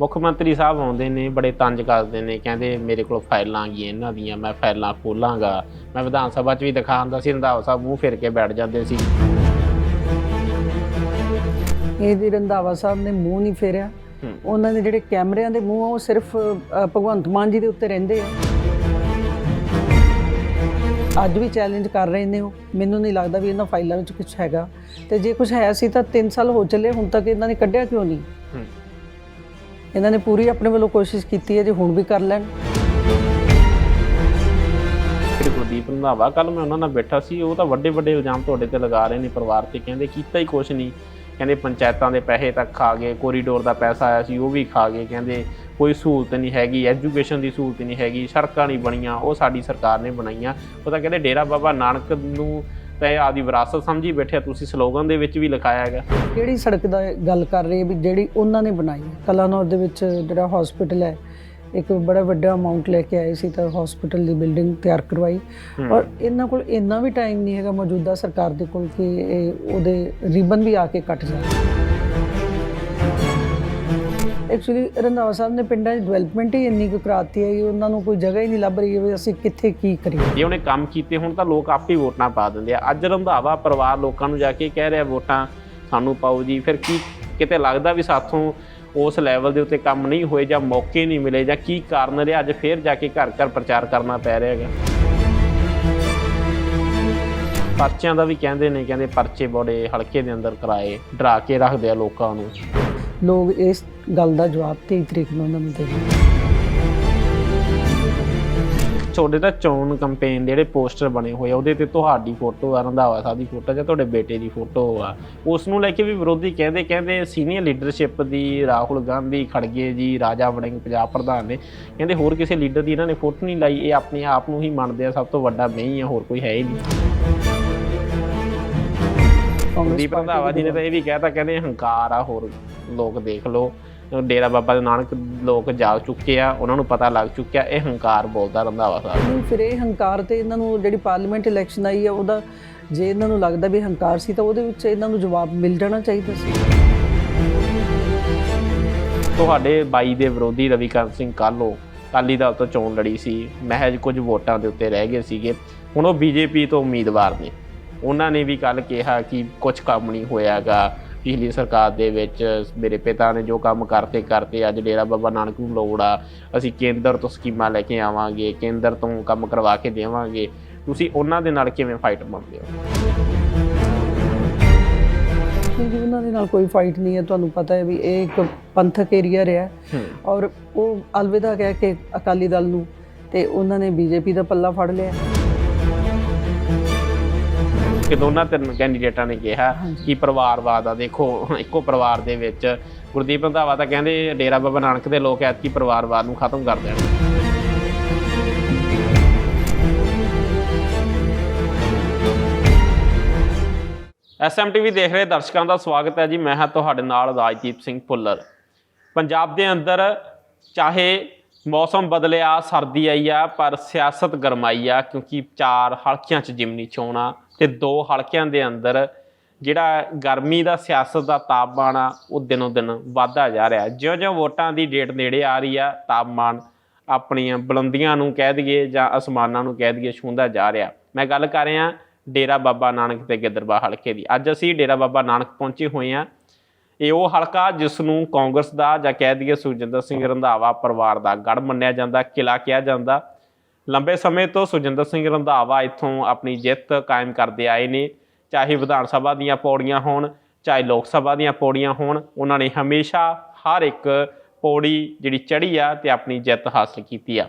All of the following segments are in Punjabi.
ਮੁੱਖ ਮੰਤਰੀ ਸਾਹਿਬ ਆਉਂਦੇ ਨੇ ਬੜੇ ਤੰਜ ਕਰਦੇ ਨੇ ਕਹਿੰਦੇ ਮੇਰੇ ਕੋਲ ਫਾਈਲਾਂ ਗਈਆਂ ਇਹਨਾਂ ਦੀਆਂ ਮੈਂ ਫਾਈਲਾਂ ਖੋਲਾਂਗਾ। ਮੈਂ ਵਿਧਾਨ ਸਭਾ 'ਚ ਵੀ ਦਿਖਾਉਂਦਾ ਸੀ ਰੰਧਾਵਾ ਸਾਹਿਬ ਮੂੰਹ ਫਿਰ ਕੇ ਬੈਠ ਜਾਂਦੇ ਸੀ। ਇਹ ਜੀ ਰੰਧਾਵਾ ਸਾਹਿਬ ਨੇ ਮੂੰਹ ਨਹੀਂ ਫੇਰਿਆ। ਉਹਨਾਂ ਦੇ ਜਿਹੜੇ ਕੈਮਰਿਆਂ ਦੇ ਮੂੰਹ ਆ ਉਹ ਸਿਰਫ ਭਗਵੰਤ ਮਾਨ ਜੀ ਦੇ ਉੱਤੇ ਰਹਿੰਦੇ ਆ। ਅੱਜ ਵੀ ਚੈਲੰਜ ਕਰ ਰਹੇ ਨੇ ਉਹ। ਮੈਨੂੰ ਨਹੀਂ ਲੱਗਦਾ ਵੀ ਇਹਨਾਂ ਫਾਈਲਾਂ ਵਿੱਚ ਕੁਝ ਹੈਗਾ। ਤੇ ਜੇ ਕੁਝ ਹੈ ਸੀ ਤਾਂ 3 ਸਾਲ ਹੋ ਚੱਲੇ ਹੁਣ ਤੱਕ ਇਹਨਾਂ ਨੇ ਕੱਢਿਆ ਕਿਉਂ ਨਹੀਂ। ਇਹਨਾਂ ਨੇ ਪੂਰੀ ਆਪਣੇ ਵੱਲੋਂ ਕੋਸ਼ਿਸ਼ ਕੀਤੀ ਹੈ ਜੇ ਹੁਣ ਵੀ ਕਰ ਲੈਣ। ਜਿਹੜੇ ਗੁਰਦੀਪ ਰੰਧਾਵਾ ਕੱਲ ਮੈਂ ਉਹਨਾਂ ਨਾਲ ਬੈਠਾ ਸੀ, ਉਹ ਤਾਂ ਵੱਡੇ ਵੱਡੇ ਇਲਜ਼ਾਮ ਤੁਹਾਡੇ ਤੇ ਲਗਾ ਰਹੇ ਨੇ ਪਰਿਵਾਰ ਤੇ, ਕਹਿੰਦੇ ਕੀਤਾ ਹੀ ਕੁਛ ਨਹੀਂ। ਕਹਿੰਦੇ ਪੰਚਾਇਤਾਂ ਦੇ ਪੈਸੇ ਤੱਕ ਖਾ ਗਏ ਕੋਰੀਡੋਰ ਦਾ ਪੈਸਾ ਆਇਆ ਸੀ, ਉਹ ਵੀ ਖਾ ਗਏ, ਕਹਿੰਦੇ ਕੋਈ ਸਹੂਲਤ ਨਹੀਂ ਹੈਗੀ ਐਜੂਕੇਸ਼ਨ ਦੀ ਸਹੂਲਤ ਨਹੀਂ ਹੈਗੀ, ਸੜਕਾਂ ਨਹੀਂ ਬਣੀਆਂ, ਉਹ ਸਾਡੀ ਸਰਕਾਰ ਨੇ ਬਣਾਈਆਂ। ਉਹ ਤਾਂ ਕਹਿੰਦੇ ਡੇਰਾ ਬਾਬਾ ਨਾਨਕ ਨੂੰ ਤਾਂ ਆਦੀ ਵਿਰਾਸਤ ਸਮਝੀ ਬੈਠੇ ਤੁਸੀਂ ਸਲੋਗਨ ਦੇ ਵਿੱਚ ਵੀ ਲਿਖਾਇਆ ਹੈਗਾ। ਕਿਹੜੀ ਸੜਕ ਦਾ ਗੱਲ ਕਰ ਰਹੇ ਵੀ ਜਿਹੜੀ ਉਹਨਾਂ ਨੇ ਬਣਾਈ ਹੈ? ਕਲਾਨੌਰ ਦੇ ਵਿੱਚ ਜਿਹੜਾ ਹਸਪੀਟਲ ਹੈ ਇੱਕ ਬੜਾ ਵੱਡਾ ਅਮਾਉਂਟ ਲੈ ਕੇ ਆਏ ਸੀ ਤਾਂ ਹਸਪੀਟਲ ਦੀ ਬਿਲਡਿੰਗ ਤਿਆਰ ਕਰਵਾਈ। ਹੂੰ। ਔਰ ਇਹਨਾਂ ਕੋਲ ਇੰਨਾ ਵੀ ਟਾਈਮ ਨਹੀਂ ਹੈਗਾ ਮੌਜੂਦਾ ਸਰਕਾਰ ਦੇ ਕੋਲ ਕਿ ਉਹਦੇ ਰਿਬਨ ਵੀ ਆ ਕੇ ਕੱਟ ਜਾਏ ਐਕਚੁਅਲੀ ਰੰਧਾਵਾ ਸਾਹਿਬ ਨੇ ਪਿੰਡਾਂ ਦੀ ਡਿਵੈਲਪਮੈਂਟ ਹੀ ਇੰਨੀ ਕੁ ਕਰਾਤੀ ਹੈ ਕਿ ਉਹਨਾਂ ਨੂੰ ਕੋਈ ਜਗ੍ਹਾ ਹੀ ਨਹੀਂ ਲੱਭ ਰਹੀ ਵੀ ਅਸੀਂ ਕਿੱਥੇ ਕੀ ਕਰੀਏ। ਜੇ ਉਹਨੇ ਕੰਮ ਕੀਤੇ, ਹੁਣ ਤਾਂ ਲੋਕ ਆਪੇ ਹੀ ਵੋਟਾਂ ਪਾ ਦਿੰਦੇ ਆ। ਅੱਜ ਰੰਧਾਵਾ ਪਰਿਵਾਰ ਲੋਕਾਂ ਨੂੰ ਜਾ ਕੇ ਕਹਿ ਰਿਹਾ, ਵੋਟਾਂ ਸਾਨੂੰ ਪਾਓ ਜੀ। ਫਿਰ ਕੀ ਕਿਤੇ ਲੱਗਦਾ ਵੀ ਸਾਥੋਂ ਉਸ ਲੈਵਲ ਦੇ ਉੱਤੇ ਕੰਮ ਨਹੀਂ ਹੋਏ ਜਾਂ ਮੌਕੇ ਨਹੀਂ ਮਿਲੇ ਜਾਂ ਕੀ ਕਾਰਨ ਰਿਹਾ? ਅੱਜ ਫੇਰ ਜਾ ਕੇ ਘਰ ਘਰ ਪ੍ਰਚਾਰ ਕਰਨਾ ਪੈ ਰਿਹਾ ਹੈਗਾ। ਪਰਚਿਆਂ ਦਾ ਵੀ ਕਹਿੰਦੇ ਨੇ, ਕਹਿੰਦੇ ਪਰਚੇ ਬੜੇ ਹਲਕੇ ਦੇ ਅੰਦਰ ਕਰਾਏ, ਡਰਾ ਕੇ ਰੱਖਦੇ ਆ ਲੋਕਾਂ ਨੂੰ। ਲੋਕ ਇਸ ਗੱਲ ਦਾ ਜਵਾਬ 23 ਤਰੀਕ ਨੂੰ ਉਹਨਾਂ ਨੂੰ ਦੇਣਗੇ ਤੁਹਾਡੇ ਤਾਂ ਚੋਣ ਕੰਪੇਨ ਦੇ ਜਿਹੜੇ ਪੋਸਟਰ ਬਣੇ ਹੋਏ ਆ, ਉਹਦੇ ਤੇ ਤੁਹਾਡੀ ਫੋਟੋ ਆ, ਰੰਧਾਵਾ ਸਾਹਿਬ ਦੀ ਫੋਟੋ ਜਾਂ ਤੁਹਾਡੇ ਬੇਟੇ ਦੀ ਫੋਟੋ ਆ, ਉਸ ਨੂੰ ਲੈ ਕੇ ਵੀ ਵਿਰੋਧੀ ਕਹਿੰਦੇ ਕਹਿੰਦੇ ਸੀਨੀਅਰ ਲੀਡਰਸ਼ਿਪ ਦੀ ਰਾਹੁਲ ਗਾਂਧੀ, ਖੜਗੇ ਜੀ, ਰਾਜਾ ਵੜਿੰਗ, ਪੰਜਾਬ ਪ੍ਰਧਾਨ ਨੇ, ਕਹਿੰਦੇ ਹੋਰ ਕਿਸੇ ਲੀਡਰ ਦੀ ਇਹਨਾਂ ਨੇ ਫੋਟੋ ਨਹੀਂ ਲਾਈ, ਇਹ ਆਪਣੇ ਆਪ ਨੂੰ ਹੀ ਮੰਨਦੇ ਆ, ਸਭ ਤੋਂ ਵੱਡਾ ਮੈਂ ਆ, ਹੋਰ ਕੋਈ ਹੈ ਹੀ ਨਹੀਂ। ਕਾਂਗਰਸ ਦੀਪ ਪਾਰਟੀ ਰੰਧਾਵਾ ਜੀ ਨੇ ਤਾਂ ਇਹ ਵੀ ਕਹਿਤਾ ਕਹਿੰਦੇ ਹੰਕਾਰ ਆ ਹੋਰ ਲੋਕ ਦੇਖ ਲਓ। ਡੇਰਾ ਬਾਬਾ ਨਾਨਕ ਲੋਕ ਜਾਗ ਚੁੱਕੇ ਆ ਉਹਨਾਂ ਨੂੰ ਪਤਾ ਲੱਗ ਚੁੱਕਿਆ ਇਹ ਹੰਕਾਰ ਬੋਲਦਾ ਰੰਧਾਵਾ ਸਾਹਿਬ। ਫਿਰ ਇਹ ਹੰਕਾਰ ਤੇ ਇਹਨਾਂ ਨੂੰ ਜਿਹੜੀ ਪਾਰਲੀਮੈਂਟ ਇਲੈਕਸ਼ਨ ਆਈ ਹੈ ਉਹਦਾ ਜੇ ਇਹਨਾਂ ਨੂੰ ਲੱਗਦਾ ਵੀ ਹੰਕਾਰ ਸੀ ਤਾਂ ਉਹਦੇ ਵਿੱਚ ਇਹਨਾਂ ਨੂੰ ਜਵਾਬ ਮਿਲ ਜਾਣਾ ਚਾਹੀਦਾ ਸੀ। ਤੁਹਾਡੇ ਬਾਈ ਦੇ ਵਿਰੋਧੀ ਰਵੀਕਰਨ ਸਿੰਘ ਕਾਲੋ ਅਕਾਲੀ ਦਲ ਤੋਂ ਚੋਣ ਲੜੀ ਸੀ ਮਹਿਜ ਕੁਝ ਵੋਟਾਂ ਦੇ ਉੱਤੇ ਰਹਿ ਗਏ ਸੀਗੇ। ਹੁਣ ਉਹ ਬੀਜੇਪੀ ਤੋਂ ਉਮੀਦਵਾਰ ਨੇ। ਉਹਨਾਂ ਨੇ ਵੀ ਕੱਲ ਕਿਹਾ ਕਿ ਕੁਝ ਕੰਮ ਨਹੀਂ ਹੋਇਆਗਾ। ਪਿਛਲੀ ਸਰਕਾਰ ਦੇ ਵਿੱਚ ਮੇਰੇ ਪਿਤਾ ਨੇ ਜੋ ਕੰਮ ਕਰਤੇ ਕਰਤੇ ਅੱਜ ਡੇਰਾ ਬਾਬਾ ਨਾਨਕ ਨੂੰ ਲੋੜ ਆ। ਅਸੀਂ ਕੇਂਦਰ ਤੋਂ ਸਕੀਮਾਂ ਲੈ ਕੇ ਆਵਾਂਗੇ ਕੇਂਦਰ ਤੋਂ ਕੰਮ ਕਰਵਾ ਕੇ ਦੇਵਾਂਗੇ। ਤੁਸੀਂ ਉਹਨਾਂ ਦੇ ਨਾਲ ਕਿਵੇਂ ਫਾਈਟ ਮੰਨਦੇ ਹੋ? ਕਿਉਂਕਿ ਉਹਨਾਂ ਦੇ ਨਾਲ ਕੋਈ ਫਾਈਟ ਨਹੀਂ ਹੈ। ਤੁਹਾਨੂੰ ਪਤਾ ਹੈ ਵੀ ਇਹ ਇੱਕ ਪੰਥਕ ਏਰੀਆ ਰਿਹਾ। ਔਰ ਉਹ ਅਲਵਿਦਾ ਕਹਿ ਕੇ ਅਕਾਲੀ ਦਲ ਨੂੰ ਤੇ ਉਹਨਾਂ ਨੇ ਬੀਜੇਪੀ ਦਾ ਪੱਲਾ ਫੜ ਲਿਆ। ਕਿ ਦੋਨਾਂ ਤਿੰਨ ਕੈਂਡੀਡੇਟਾਂ ਨੇ ਕਿਹਾ। ਕਿ ਪਰਿਵਾਰਵਾਦ ਆ ਦੇਖੋ ਇੱਕੋ ਪਰਿਵਾਰ ਦੇ ਵਿੱਚ ਗੁਰਦੀਪ ਰੰਧਾਵਾ ਤਾਂ ਕਹਿੰਦੇ ਡੇਰਾ ਬਾਬਾ ਨਾਨਕ ਦੇ ਲੋਕ ਐਤਕੀ ਪਰਿਵਾਰਵਾਦ ਨੂੰ ਖਤਮ ਕਰ ਦੇਣ। ਐਸਐਮਟੀਵੀ ਦੇਖ ਰਹੇ ਦਰਸ਼ਕਾਂ ਦਾ ਸਵਾਗਤ ਹੈ ਜੀ। ਮੈਂ ਹਾਂ ਤੁਹਾਡੇ ਨਾਲ ਰਾਜਦੀਪ ਸਿੰਘ ਭੁੱਲਰ। ਪੰਜਾਬ ਦੇ ਅੰਦਰ ਚਾਹੇ ਮੌਸਮ ਬਦਲਿਆ ਸਰਦੀ ਆਈ ਆ ਪਰ ਸਿਆਸਤ ਗਰਮਾਈ ਆ ਕਿਉਂਕਿ ਚਾਰ ਹਲਕਿਆਂ 'ਚ ਜਿਮਨੀ ਚੋਣਾਂ ਤੇ ਦੋ ਹਲਕਿਆਂ ਦੇ ਅੰਦਰ ਜਿਹੜਾ ਗਰਮੀ ਦਾ ਸਿਆਸਤ ਦਾ ਤਾਪਮਾਨ ਆ, ਉਹ ਦਿਨੋਂ ਦਿਨ ਵਧਦਾ ਜਾ ਰਿਹਾ। ਜਿਉਂ-ਜਿਉਂ ਵੋਟਾਂ ਦੀ ਡੇਟ ਨੇੜੇ ਆ ਰਹੀ ਆ, ਤਾਪਮਾਨ ਆਪਣੀਆਂ ਬੁਲੰਦੀਆਂ ਨੂੰ ਕਹਿ ਦਈਏ ਜਾਂ ਅਸਮਾਨਾਂ ਨੂੰ ਕਹਿ ਦਈਏ ਛੂੰਹਦਾ ਜਾ ਰਿਹਾ। ਮੈਂ ਗੱਲ ਕਰ ਰਿਹਾ ਡੇਰਾ ਬਾਬਾ ਨਾਨਕ ਤੇ ਗਿੱਦਰਬਾ ਹਲਕੇ ਦੀ। ਅੱਜ ਅਸੀਂ ਡੇਰਾ ਬਾਬਾ ਨਾਨਕ ਪਹੁੰਚੇ ਹੋਏ ਆ ਇਹ ਉਹ ਹਲਕਾ ਜਿਸ ਨੂੰ ਕਾਂਗਰਸ ਦਾ ਜਾਂ ਕਹਿ ਦਈਏ ਸੁਖਜਿੰਦਰ ਸਿੰਘ ਰੰਧਾਵਾ ਪਰਿਵਾਰ ਦਾ ਗੜ ਮੰਨਿਆ ਜਾਂਦਾ ਕਿਲਾ ਕਿਹਾ ਜਾਂਦਾ। ਲੰਬੇ ਸਮੇਂ ਤੋਂ ਸੁਖਜਿੰਦਰ ਸਿੰਘ ਰੰਧਾਵਾ ਇੱਥੋਂ ਆਪਣੀ ਜਿੱਤ ਕਾਇਮ ਕਰਦੇ ਆਏ ਨੇ। ਚਾਹੇ ਵਿਧਾਨ ਸਭਾ ਦੀਆਂ ਪੌੜੀਆਂ ਹੋਣ, ਚਾਹੇ ਲੋਕ ਸਭਾ ਦੀਆਂ ਪੌੜੀਆਂ ਹੋਣ, ਉਹਨਾਂ ਨੇ ਹਮੇਸ਼ਾ ਹਰ ਇੱਕ ਪੌੜੀ ਜਿਹੜੀ ਚੜ੍ਹੀ ਆ ਤੇ ਆਪਣੀ ਜਿੱਤ ਹਾਸਲ ਕੀਤੀ ਆ।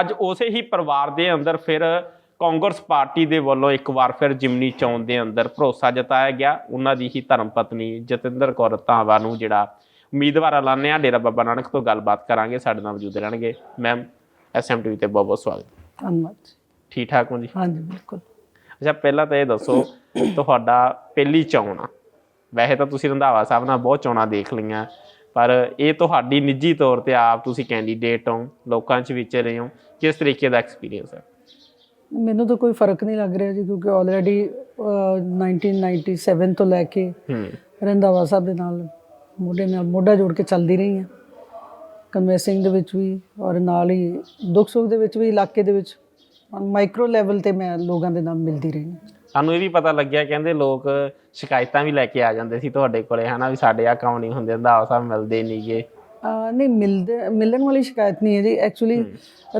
ਅੱਜ ਉਸੇ ਹੀ ਪਰਿਵਾਰ ਦੇ ਅੰਦਰ ਫਿਰ ਕਾਂਗਰਸ ਪਾਰਟੀ ਦੇ ਵੱਲੋਂ ਇੱਕ ਵਾਰ ਫਿਰ ਜਿਮਨੀ ਚੋਣ ਦੇ ਅੰਦਰ ਭਰੋਸਾ ਜਤਾਇਆ ਗਿਆ। ਉਹਨਾਂ ਦੀ ਹੀ ਧਰਮ ਪਤਨੀ ਜਤਿੰਦਰ ਕੌਰ ਧਾਵਾ ਨੂੰ ਜਿਹੜਾ ਉਮੀਦਵਾਰ ਐਲਾਨਿਆ, ਡੇਰਾ ਬਾਬਾ ਨਾਨਕ ਤੋਂ ਗੱਲਬਾਤ ਕਰਾਂਗੇ। ਸਾਡੇ ਨਾਲ ਮੌਜੂਦ ਰਹਿਣਗੇ। ਮੈਮ ਐਸਐਮਟੀਵੀ ਤੇ ਬਹੁਤ ਬਹੁਤ ਸਵਾਗਤ। ਧੰਨਵਾਦ ਠੀਕ ਠਾਕ ਹੋ ਜੀ? ਹਾਂਜੀ ਬਿਲਕੁਲ। ਅੱਛਾ ਪਹਿਲਾਂ ਤਾਂ ਇਹ ਦੱਸੋ ਤੁਹਾਡਾ ਪਹਿਲੀ ਚੋਣ ਆ। ਵੈਸੇ ਤਾਂ ਤੁਸੀਂ ਰੰਧਾਵਾ ਸਾਹਿਬ ਨਾਲ ਬਹੁਤ ਚੋਣਾਂ ਦੇਖ ਲਈਆਂ ਪਰ ਇਹ ਤੁਹਾਡੀ ਨਿੱਜੀ ਤੌਰ ਤੇ ਆਪ ਤੁਸੀਂ ਕੈਂਡੀਡੇਟ ਹੋ ਲੋਕਾਂ 'ਚ ਵਿਚਰ ਰਹੇ ਹੋ। ਕਿਸ ਤਰੀਕੇ ਦਾ ਐਕਸਪੀਰੀਅੰਸ ਹੈ? ਮੈਨੂੰ ਤਾਂ ਕੋਈ ਫ਼ਰਕ ਨਹੀਂ ਲੱਗ ਰਿਹਾ ਜੀ ਕਿਉਂਕਿ ਆਲਰੇਡੀ 1997 ਤੋਂ ਲੈ ਕੇ ਹੂੰ। ਰੰਧਾਵਾ ਸਾਹਿਬ ਦੇ ਨਾਲ ਮੋਢੇ ਨਾਲ ਮੋਢਾ ਜੋੜ ਕੇ ਚੱਲਦੀ ਰਹੀ ਹਾਂ। ਕਨਵੈਸਿੰਗ ਦੇ ਵਿੱਚ ਵੀ ਔਰ ਨਾਲ ਹੀ ਦੁੱਖ ਸੁੱਖ ਦੇ ਵਿੱਚ ਵੀ ਇਲਾਕੇ ਦੇ ਵਿੱਚ ਮਾਈਕਰੋ ਲੈਵਲ ਤੇ ਮੈਂ ਲੋਕਾਂ ਦੇ ਨਾਲ ਮਿਲਦੀ ਰਹੀ ਸਾਨੂੰ ਇਹ ਵੀ ਪਤਾ ਲੱਗਿਆ ਕਹਿੰਦੇ ਲੋਕ ਸ਼ਿਕਾਇਤਾਂ ਵੀ ਲੈ ਕੇ ਆ ਜਾਂਦੇ ਸੀ ਤੁਹਾਡੇ ਕੋਲੇ ਹਨਾ ਵੀ ਸਾਡੇ ਆ ਕੰਮ ਨਹੀਂ ਹੁੰਦੇ ਰੰਧਾਵਾ ਸਾਹਿਬ ਮਿਲਦੇ ਨਹੀਂਗੇ ਅਹ ਨਹੀਂ ਮਿਲਦੇ ਮਿਲਣ ਵਾਲੀ ਸ਼ਿਕਾਇਤ ਨਹੀਂ ਹੈ ਜੀ। ਐਕਚੁਅਲੀ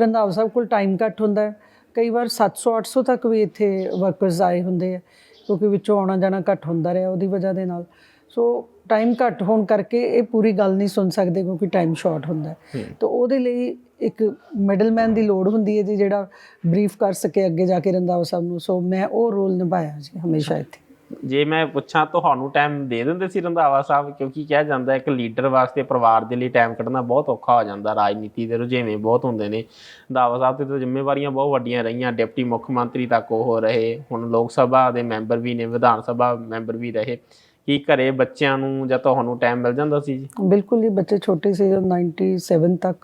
ਰੰਧਾਵਾ ਸਾਹਿਬ ਕੋਲ ਟਾਈਮ ਘੱਟ ਹੁੰਦਾ ਹੈ। ਕਈ ਵਾਰ 700 800 ਤੱਕ ਵੀ ਇੱਥੇ ਵਰਕਰਸ ਆਏ ਹੁੰਦੇ ਆ ਕਿਉਂਕਿ ਵਿੱਚੋਂ ਆਉਣਾ ਜਾਣਾ ਘੱਟ ਹੁੰਦਾ ਰਿਹਾ ਉਹਦੀ ਵਜ੍ਹਾ ਦੇ ਨਾਲ। ਸੋ ਟਾਈਮ ਘੱਟ ਹੋਣ ਕਰਕੇ ਇਹ ਪੂਰੀ ਗੱਲ ਨਹੀਂ ਸੁਣ ਸਕਦੇ ਕਿਉਂਕਿ ਟਾਈਮ ਸ਼ਾਰਟ ਹੁੰਦਾ ਹੈ। ਤਾਂ ਉਹਦੇ ਲਈ ਇੱਕ ਮਿਡਲਮੈਨ ਦੀ ਲੋੜ ਹੁੰਦੀ ਹੈ ਜੀ ਜਿਹੜਾ ਬਰੀਫ ਕਰ ਸਕੇ ਅੱਗੇ ਜਾ ਕੇ ਰੰਧਾਵਾ ਸਾਹਿਬ ਨੂੰ। ਸੋ ਮੈਂ ਉਹ ਰੋਲ ਨਿਭਾਇਆ ਜੀ ਹਮੇਸ਼ਾ ਇੱਥੇ। ਜੇ ਮੈਂ ਪੁੱਛਾਂ ਤੁਹਾਨੂੰ ਟਾਈਮ ਦੇ ਦਿੰਦੇ ਸੀ ਰੰਧਾਵਾ ਸਾਹਿਬ? ਕਿਉਂਕਿ ਕਿਹਾ ਜਾਂਦਾ ਇੱਕ ਲੀਡਰ ਵਾਸਤੇ ਪਰਿਵਾਰ ਦੇ ਲਈ ਟਾਈਮ ਕੱਢਣਾ ਬਹੁਤ ਔਖਾ ਹੋ ਜਾਂਦਾ। ਰਾਜਨੀਤੀ ਦੇ ਰੁਝੇਵੇਂ ਬਹੁਤ ਹੁੰਦੇ ਨੇ। ਰੰਧਾਵਾ ਸਾਹਿਬ ਤੇ ਤਾਂ ਜ਼ਿੰਮੇਵਾਰੀਆਂ ਬਹੁਤ ਵੱਡੀਆਂ ਰਹੀਆਂ। ਡਿਪਟੀ ਮੁੱਖ ਮੰਤਰੀ ਤੱਕ ਉਹ ਰਹੇ। ਹੁਣ ਲੋਕ ਸਭਾ ਦੇ ਮੈਂਬਰ ਵੀ ਨੇ ਵਿਧਾਨ ਸਭਾ ਮੈਂਬਰ ਵੀ ਰਹੇ। ਕੀ ਘਰੇ ਬੱਚਿਆਂ ਨੂੰ ਜਾਂ ਤੁਹਾਨੂੰ ਟਾਈਮ ਮਿਲ ਜਾਂਦਾ ਸੀ ਜੀ? ਬਿਲਕੁਲ ਜੀ ਬੱਚੇ ਛੋਟੇ ਸੀ ਜਦੋਂ 97 ਤੱਕ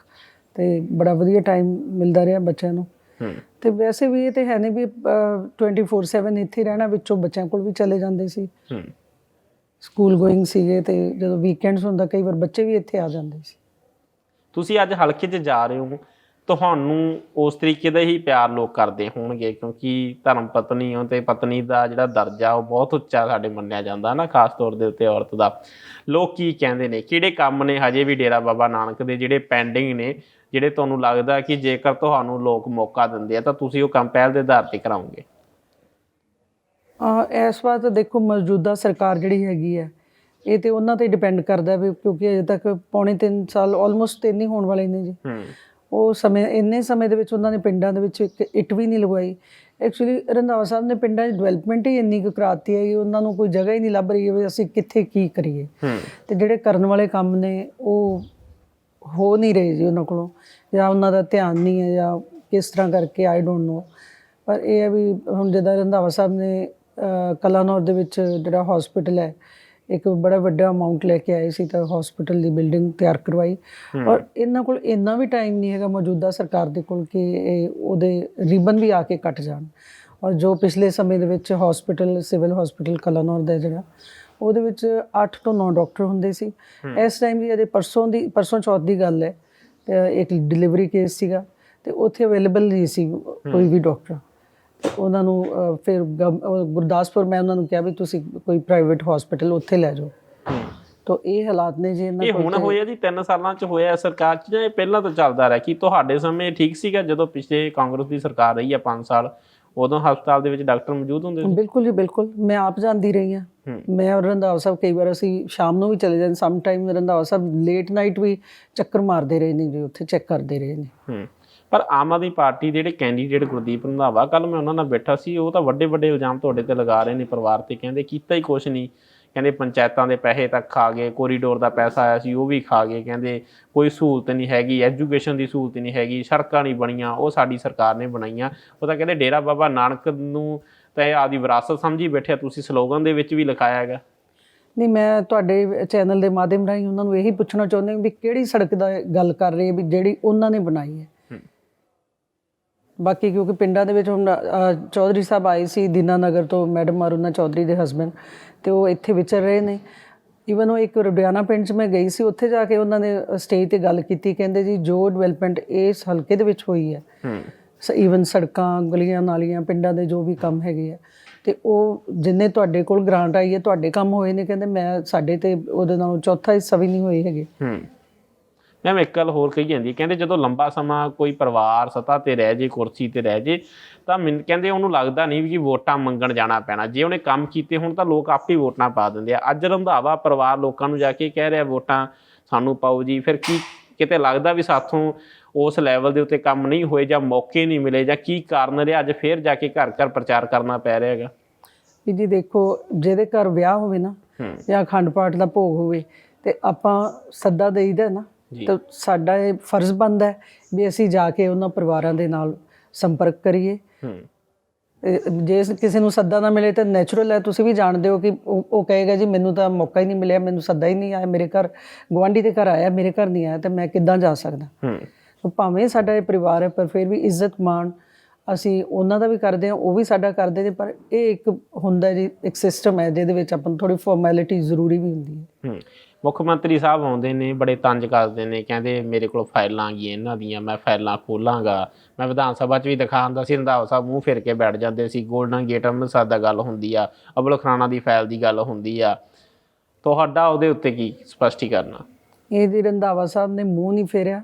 ਤੇ ਬੜਾ ਵਧੀਆ ਟਾਈਮ ਮਿਲਦਾ ਰਿਹਾ ਬੱਚਿਆਂ ਨੂੰ। ਹੂੰ। ਤੇ ਵੈਸੇ ਵੀ ਇਹ ਤੇ ਹੈ ਨਹੀਂ ਵੀ ਅਹ, 24/7 ਇੱਥੇ ਹੀ ਰਹਿਣਾ ਵਿੱਚੋਂ ਬੱਚਿਆਂ ਕੋਲ ਵੀ ਚਲੇ ਜਾਂਦੇ ਸੀ। ਹੂੰ। ਸਕੂਲ ਗੋਇੰਗ ਸੀਗੇ ਤੇ ਜਦੋਂ ਵੀਕਐਂਡਸ ਹੁੰਦਾ ਕਈ ਵਾਰ ਬੱਚੇ ਵੀ ਇੱਥੇ ਆ ਜਾਂਦੇ ਸੀ। ਤੁਸੀਂ ਅੱਜ ਹਲਕੇ 'ਚ ਜਾ ਰਹੇ ਹੋ ਤੁਹਾਨੂੰ ਉਸ ਤਰੀਕੇ ਦਾ ਹੀ ਪਿਆਰ ਲੋਕ ਕਰਦੇ ਹੋਣਗੇ ਕਿਉਂਕਿ ਧਰਮ ਪਤਨੀ ਹੋ ਤੇ ਪਤਨੀ ਦਾ ਜਿਹੜਾ ਦਰਜਾ ਉਹ ਬਹੁਤ ਉੱਚਾ ਸਾਡੇ ਮੰਨਿਆ ਜਾਂਦਾ ਨਾ ਖਾਸ ਤੌਰ ਦੇ ਉੱਤੇ ਔਰਤ ਦਾ। ਲੋਕ ਕੀ ਕਹਿੰਦੇ ਨੇ? ਕਿਹੜੇ ਕੰਮ ਨੇ ਹਜੇ ਵੀ ਡੇਰਾ ਬਾਬਾ ਨਾਨਕ ਦੇ ਜਿਹੜੇ ਪੈਂਡਿੰਗ ਨੇ ਜਿਹੜੇ ਤੁਹਾਨੂੰ ਲੱਗਦਾ ਕਿ ਜੇਕਰ ਤੁਹਾਨੂੰ ਲੋਕ ਮੌਕਾ ਦਿੰਦੇ ਆ ਤਾਂ ਤੁਸੀਂ ਉਹ ਕੰਮ ਪਹਿਲ ਦੇ ਆਧਾਰ ਤੇ ਕਰਾਉਂਗੇ ਆ ਇਸ ਵਾਰ ਤਾਂ ਦੇਖੋ ਮੌਜੂਦਾ ਸਰਕਾਰ ਜਿਹੜੀ ਹੈਗੀ ਹੈ ਇਹ ਤੇ ਉਹਨਾਂ ਤੇ ਡਿਪੈਂਡ ਕਰਦਾ ਵੀ ਕਿਉਂਕਿ ਅਜੇ ਤੱਕ ਪੌਣੇ 3 ਸਾਲ ਆਲਮੋਸਟ ਤਿੰਨ ਹੀ ਹੋਣ ਵਾਲੇ ਨੇ ਜੀ। ਹੂੰ। ਉਹ ਸਮੇਂ ਇੰਨੇ ਸਮੇਂ ਦੇ ਵਿੱਚ ਉਹਨਾਂ ਨੇ ਪਿੰਡਾਂ ਦੇ ਵਿੱਚ ਇੱਕ ਇੱਟ ਵੀ ਨਹੀਂ ਲਗਵਾਈ। ਐਕਚੁਅਲੀ ਰੰਧਾਵਾ ਸਾਹਿਬ ਨੇ ਪਿੰਡਾਂ 'ਚ ਡਿਵੈਲਪਮੈਂਟ ਹੀ ਇੰਨੀ ਕੁ ਕਰਾਤੀ ਹੈ ਕਿ ਉਹਨਾਂ ਨੂੰ ਕੋਈ ਜਗ੍ਹਾ ਹੀ ਨਹੀਂ ਲੱਭ ਰਹੀ ਵੀ ਅਸੀਂ ਕਿੱਥੇ ਕੀ ਕਰੀਏ। ਤੇ ਜਿਹੜੇ ਕਰਨ ਵਾਲੇ ਕੰਮ ਨੇ ਉਹ ਹੋ ਨਹੀਂ ਰਹੇ ਜੀ ਉਹਨਾਂ ਕੋਲੋਂ ਜਾਂ ਉਹਨਾਂ ਦਾ ਧਿਆਨ ਨਹੀਂ ਹੈ ਜਾਂ ਕਿਸ ਤਰ੍ਹਾਂ ਕਰਕੇ ਆਈ ਡੋਨਟ ਨੋ ਪਰ ਇਹ ਹੈ ਵੀ ਹੁਣ ਜਿੱਦਾਂ ਰੰਧਾਵਾ ਸਾਹਿਬ ਨੇ ਕਲਾਨੌਰ ਦੇ ਵਿੱਚ ਜਿਹੜਾ ਹਸਪੀਟਲ ਹੈ ਇੱਕ ਬੜਾ ਵੱਡਾ ਅਮਾਉਂਟ ਲੈ ਕੇ ਆਏ ਸੀ ਤਾਂ ਹਸਪੀਟਲ ਦੀ ਬਿਲਡਿੰਗ ਤਿਆਰ ਕਰਵਾਈ। ਔਰ ਇਹਨਾਂ ਕੋਲ ਇੰਨਾ ਵੀ ਟਾਈਮ ਨਹੀਂ ਹੈਗਾ ਮੌਜੂਦਾ ਸਰਕਾਰ ਦੇ ਕੋਲ ਕਿ ਇਹ ਉਹਦੇ ਰਿਬਨ ਵੀ ਆ ਕੇ ਕੱਟ ਜਾਣ। ਔਰ ਜੋ ਪਿਛਲੇ ਸਮੇਂ ਦੇ ਵਿੱਚ ਹਸਪੀਟਲ ਸਿਵਲ ਹਸਪੀਟਲ ਕਲਾਨੌਰ ਦਾ ਜਿਹੜਾ ਉਹਦੇ ਵਿੱਚ 8 ਤੋਂ 9 ਡਾਕਟਰ ਹੁੰਦੇ ਸੀ। ਇਸ ਟਾਈਮ ਦੀ ਅਜੇ ਪਰਸੋਂ ਦੀ ਪਰਸੋਂ ਚੌਥ ਦੀ ਗੱਲ ਹੈ। ਇੱਕ ਡਿਲੀਵਰੀ ਕੇਸ ਸੀਗਾ ਤੇ ਉੱਥੇ ਅਵੇਲੇਬਲ ਨਹੀਂ ਸੀ ਕੋਈ ਵੀ ਡਾਕਟਰ ਉਹਨਾਂ ਨੂੰ ਫਿਰ ਗੁਰਦਾਸਪੁਰ ਮੈਂ ਉਹਨਾਂ ਨੂੰ ਕਿਹਾ ਵੀ ਤੁਸੀਂ ਕੋਈ ਪ੍ਰਾਈਵੇਟ ਹਸਪੀਟਲ ਉੱਥੇ ਲੈ ਜਾਓ। ਤਾਂ ਇਹ ਹਾਲਾਤ ਨੇ ਜੀ ਇਹਨਾਂ ਇਹ ਹੁਣ ਹੋਇਆ ਜੀ 3 ਸਾਲਾਂ ਚ ਹੋਇਆ ਸਰਕਾਰ ਚ ਜਾਂ ਇਹ ਪਹਿਲਾਂ ਤੋਂ ਚੱਲਦਾ ਰਿਹਾ? ਕਿ ਤੁਹਾਡੇ ਸਮੇਂ ਠੀਕ ਸੀਗਾ ਜਦੋਂ ਪਿਛਲੇ ਕਾਂਗਰਸ ਦੀ ਸਰਕਾਰ ਰਹੀ ਆ 5 ਸਾਲ? ਉਦੋਂ ਹਸਪਤਾਲ ਦੇ ਵਿੱਚ ਡਾਕਟਰ ਮੌਜੂਦ ਹੁੰਦੇ ਸੀ? ਬਿਲਕੁਲ ਜੀ ਬਿਲਕੁਲ। ਮੈਂ ਆਪ ਜਾਂਦੀ ਰਹੀ ਹਾਂ। ਮੈਂ ਔਰ ਰੰਧਾਵਾ ਸਾਹਿਬ ਕਈ ਵਾਰ ਅਸੀਂ ਸ਼ਾਮ ਨੂੰ ਵੀ ਚਲੇ ਜਾਂਦੇ some time Randhawa Sahib late night ਵੀ ਚੱਕਰ ਮਾਰਦੇ ਰਹੇ ਨੇ ਜੀ ਉੱਥੇ ਚੈੱਕ ਕਰਦੇ ਰਹੇ ਨੇ। ਹੂੰ। ਪਰ ਆਮ ਆਦਮੀ ਪਾਰਟੀ ਦੇ ਜਿਹੜੇ ਕੈਂਡੀਡੇਟ ਗੁਰਦੀਪ ਰੰਧਾਵਾ ਕੱਲ ਮੈਂ ਉਹਨਾਂ ਨਾਲ ਬੈਠਾ ਸੀ, ਉਹ ਤਾਂ ਵੱਡੇ ਵੱਡੇ ਇਲਜ਼ਾਮ ਤੁਹਾਡੇ ਤੇ ਲਗਾ ਰਹੇ ਨੇ ਪਰਿਵਾਰ ਤੇ, ਕਹਿੰਦੇ ਕੀਤਾ ਹੀ ਕੁਛ ਨਹੀਂ। ਕਹਿੰਦੇ ਪੰਚਾਇਤਾਂ ਦੇ ਪੈਸੇ ਤੱਕ ਖਾ ਗਏ ਕੋਰੀਡੋਰ ਦਾ ਪੈਸਾ ਆਇਆ ਸੀ, ਉਹ ਵੀ ਖਾ ਗਏ, ਕਹਿੰਦੇ ਕੋਈ ਸਹੂਲਤ ਨਹੀਂ ਹੈਗੀ ਐਜੂਕੇਸ਼ਨ ਦੀ ਸਹੂਲਤ ਨਹੀਂ ਹੈਗੀ, ਸੜਕਾਂ ਨਹੀਂ ਬਣੀਆਂ, ਉਹ ਸਾਡੀ ਸਰਕਾਰ ਨੇ ਬਣਾਈਆਂ। ਉਹ ਤਾਂ ਕਹਿੰਦੇ ਡੇਰਾ ਬਾਬਾ ਨਾਨਕ ਨੂੰ ਤਾਂ ਇਹ ਆਦੀ ਵਿਰਾਸਤ ਸਮਝੀ ਬੈਠਿਆ ਤੁਸੀਂ ਸਲੋਗਨ ਦੇ ਵਿੱਚ ਵੀ ਲਿਖਾਇਆ ਹੈਗਾ। ਨਹੀਂ, ਮੈਂ ਤੁਹਾਡੇ ਚੈਨਲ ਦੇ ਮਾਧਿਅਮ ਰਾਹੀਂ ਉਹਨਾਂ ਨੂੰ ਇਹੀ ਪੁੱਛਣਾ ਚਾਹੁੰਦੀ ਹਾਂ ਵੀ ਕਿਹੜੀ ਸੜਕ ਦਾ ਗੱਲ ਕਰ ਰਹੇ ਵੀ ਜਿਹੜੀ ਉਹਨਾਂ ਨੇ ਬਣਾਈ ਹੈ। ਬਾਕੀ ਕਿਉਂਕਿ ਪਿੰਡਾਂ ਦੇ ਵਿੱਚ ਹੁਣ ਚੌਧਰੀ ਸਾਹਿਬ ਆਏ ਸੀ ਦੀਨਾਨਗਰ ਤੋਂ ਮੈਡਮ ਅਰੁਣਾ ਚੌਧਰੀ ਦੇ ਹਸਬੰਡ ਤੇ ਉਹ ਇੱਥੇ ਵਿਚਰ ਰਹੇ ਨੇ। ਈਵਨ ਉਹ ਇੱਕ ਰੁਡਿਆਣਾ ਪਿੰਡ 'ਚ ਮੈਂ ਗਈ ਸੀ ਉੱਥੇ ਜਾ ਕੇ ਉਹਨਾਂ ਨੇ ਸਟੇਜ ਤੇ ਗੱਲ ਕੀਤੀ ਕਹਿੰਦੇ ਜੀ ਜੋ ਡਿਵੈਲਪਮੈਂਟ ਇਸ ਹਲਕੇ ਦੇ ਵਿੱਚ ਹੋਈ ਹੈ ਹੂੰ। ਈਵਨ ਸੜਕਾਂ ਗਲੀਆਂ ਨਾਲੀਆਂ ਪਿੰਡਾਂ ਦੇ ਜੋ ਵੀ ਕੰਮ ਹੈਗੇ ਆ ਤੇ ਉਹ ਜਿੰਨੇ ਤੁਹਾਡੇ ਕੋਲ ਗ੍ਰਾਂਟ ਆਈ ਹੈ ਤੁਹਾਡੇ ਕੰਮ ਹੋਏ ਨੇ ਕਹਿੰਦੇ ਮੈਂ ਸਾਡੇ ਤੇ ਉਹਦੇ ਨਾਲੋਂ ਚੌਥਾ ਹਿੱਸਾ ਵੀ ਨਹੀਂ ਹੋਏ ਹੈਗੇ। ਹੂੰ। ਮੈਮ ਇੱਕ ਗੱਲ ਹੋਰ ਕਹੀ ਜਾਂਦੀ ਹੈ ਕਹਿੰਦੇ ਜਦੋਂ ਲੰਬਾ ਸਮਾਂ ਕੋਈ ਪਰਿਵਾਰ ਸੱਤਾ ਤੇ ਰਹਿ ਜੇ ਕੁਰਸੀ ਤੇ ਰਹਿ ਜੇ ਤਾਂ ਮੈਨੂੰ ਕਹਿੰਦੇ ਉਹਨੂੰ ਲੱਗਦਾ ਨਹੀਂ ਵੀ ਕਿ ਵੋਟਾਂ ਮੰਗਣ ਜਾਣਾ ਪੈਣਾ। ਜੇ ਉਹਨੇ ਕੰਮ ਕੀਤੇ ਹੁਣ ਤਾਂ ਲੋਕ ਆਪੇ ਹੀ ਵੋਟਾਂ ਪਾ ਦਿੰਦੇ ਆ। ਅੱਜ ਰੰਧਾਵਾ ਪਰਿਵਾਰ ਲੋਕਾਂ ਨੂੰ ਜਾ ਕੇ ਕਹਿ ਰਿਹਾ ਵੋਟਾਂ ਸਾਨੂੰ ਪਾਓ ਜੀ। ਫਿਰ ਕੀ ਕਿਤੇ ਲੱਗਦਾ ਵੀ ਸਾਥੋਂ ਉਸ ਲੈਵਲ ਦੇ ਉੱਤੇ ਕੰਮ ਨਹੀਂ ਹੋਏ ਜਾਂ ਮੌਕੇ ਨਹੀਂ ਮਿਲੇ ਜਾਂ ਕੀ ਕਾਰਨ ਰਿਹਾ ਅੱਜ ਫੇਰ ਜਾ ਕੇ ਘਰ ਘਰ ਪ੍ਰਚਾਰ ਕਰਨਾ ਪੈ ਰਿਹਾ ਹੈਗਾ? ਵੀ ਜੀ ਦੇਖੋ ਜਿਹਦੇ ਘਰ ਵਿਆਹ ਹੋਵੇ ਨਾ ਜਾਂ ਅਖੰਡ ਪਾਠ ਦਾ ਭੋਗ ਹੋਵੇ ਤੇ ਆਪਾਂ ਸੱਦਾ ਦੇਈਦਾ ਨਾ। ਤਾਂ ਸਾਡਾ ਇਹ ਫਰਜ਼ ਬਣਦਾ ਹੈ ਵੀ ਅਸੀਂ ਜਾ ਕੇ ਉਹਨਾਂ ਪਰਿਵਾਰਾਂ ਦੇ ਨਾਲ ਸੰਪਰਕ ਕਰੀਏ। ਜੇ ਕਿਸੇ ਨੂੰ ਸੱਦਾ ਨਾ ਮਿਲੇ ਤਾਂ ਨੈਚੁਰਲ ਹੈ। ਤੁਸੀਂ ਵੀ ਜਾਣਦੇ ਹੋ ਕਿ ਉਹ ਕਹੇਗਾ ਜੀ ਮੈਨੂੰ ਤਾਂ ਮੌਕਾ ਹੀ ਨਹੀਂ ਮਿਲਿਆ ਮੈਨੂੰ ਸੱਦਾ ਹੀ ਨਹੀਂ ਆਇਆ। ਮੇਰੇ ਘਰ ਗਵਾਂਢੀ ਦੇ ਘਰ ਆਇਆ ਮੇਰੇ ਘਰ ਨਹੀਂ ਆਇਆ ਤਾਂ ਮੈਂ ਕਿੱਦਾਂ ਜਾ ਸਕਦਾ? ਹੂੰ। ਭਾਵੇਂ ਸਾਡਾ ਇਹ ਪਰਿਵਾਰ ਹੈ ਪਰ ਫਿਰ ਵੀ ਇੱਜ਼ਤ ਮਾਣ ਅਸੀਂ ਉਹਨਾਂ ਦਾ ਵੀ ਕਰਦੇ ਹਾਂ ਉਹ ਵੀ ਸਾਡਾ ਕਰਦੇ ਨੇ ਪਰ ਇਹ ਇੱਕ ਹੁੰਦਾ ਜੀ ਇੱਕ ਸਿਸਟਮ ਹੈ ਜਿਹਦੇ ਵਿੱਚ ਆਪਾਂ ਨੂੰ ਥੋੜੀ ਫਾਰਮੈਲਿਟੀ ਜ਼ਰੂਰੀ ਵੀ ਹੁੰਦੀ ਹੈ। ਹੂੰ। ਮੁੱਖ ਮੰਤਰੀ ਸਾਹਿਬ ਆਉਂਦੇ ਨੇ, ਬੜੇ ਤੰਜ ਕਰਦੇ ਨੇ, ਕਹਿੰਦੇ ਮੇਰੇ ਕੋਲ ਫਾਈਲਾਂ ਆ ਗਈਆਂ ਇਹਨਾਂ ਦੀਆਂ, ਮੈਂ ਫਾਈਲਾਂ ਖੋਲਾਂਗਾ। ਮੈਂ ਵਿਧਾਨ ਸਭਾ 'ਚ ਵੀ ਦਿਖਾਉਂਦਾ ਸੀ, ਰੰਧਾਵਾ ਸਾਹਿਬ ਮੂੰਹ ਫਿਰ ਕੇ ਬੈਠ ਜਾਂਦੇ ਸੀ ਗੋਲਡਨ ਗੇਟ ਅੰਮ੍ਰਿਤਸਰ ਦਾ ਗੱਲ ਹੁੰਦੀ ਆ, ਅਬਲ ਖਰਾਣਾ ਦੀ ਫਾਈਲ ਦੀ ਗੱਲ ਹੁੰਦੀ ਆ। ਤੁਹਾਡਾ ਉਹਦੇ ਉੱਤੇ ਕੀ ਸਪਸ਼ਟੀਕਰਨ ਆ? ਇਹਦੀ ਰੰਧਾਵਾ ਸਾਹਿਬ ਨੇ ਮੂੰਹ ਨਹੀਂ ਫੇਰਿਆ।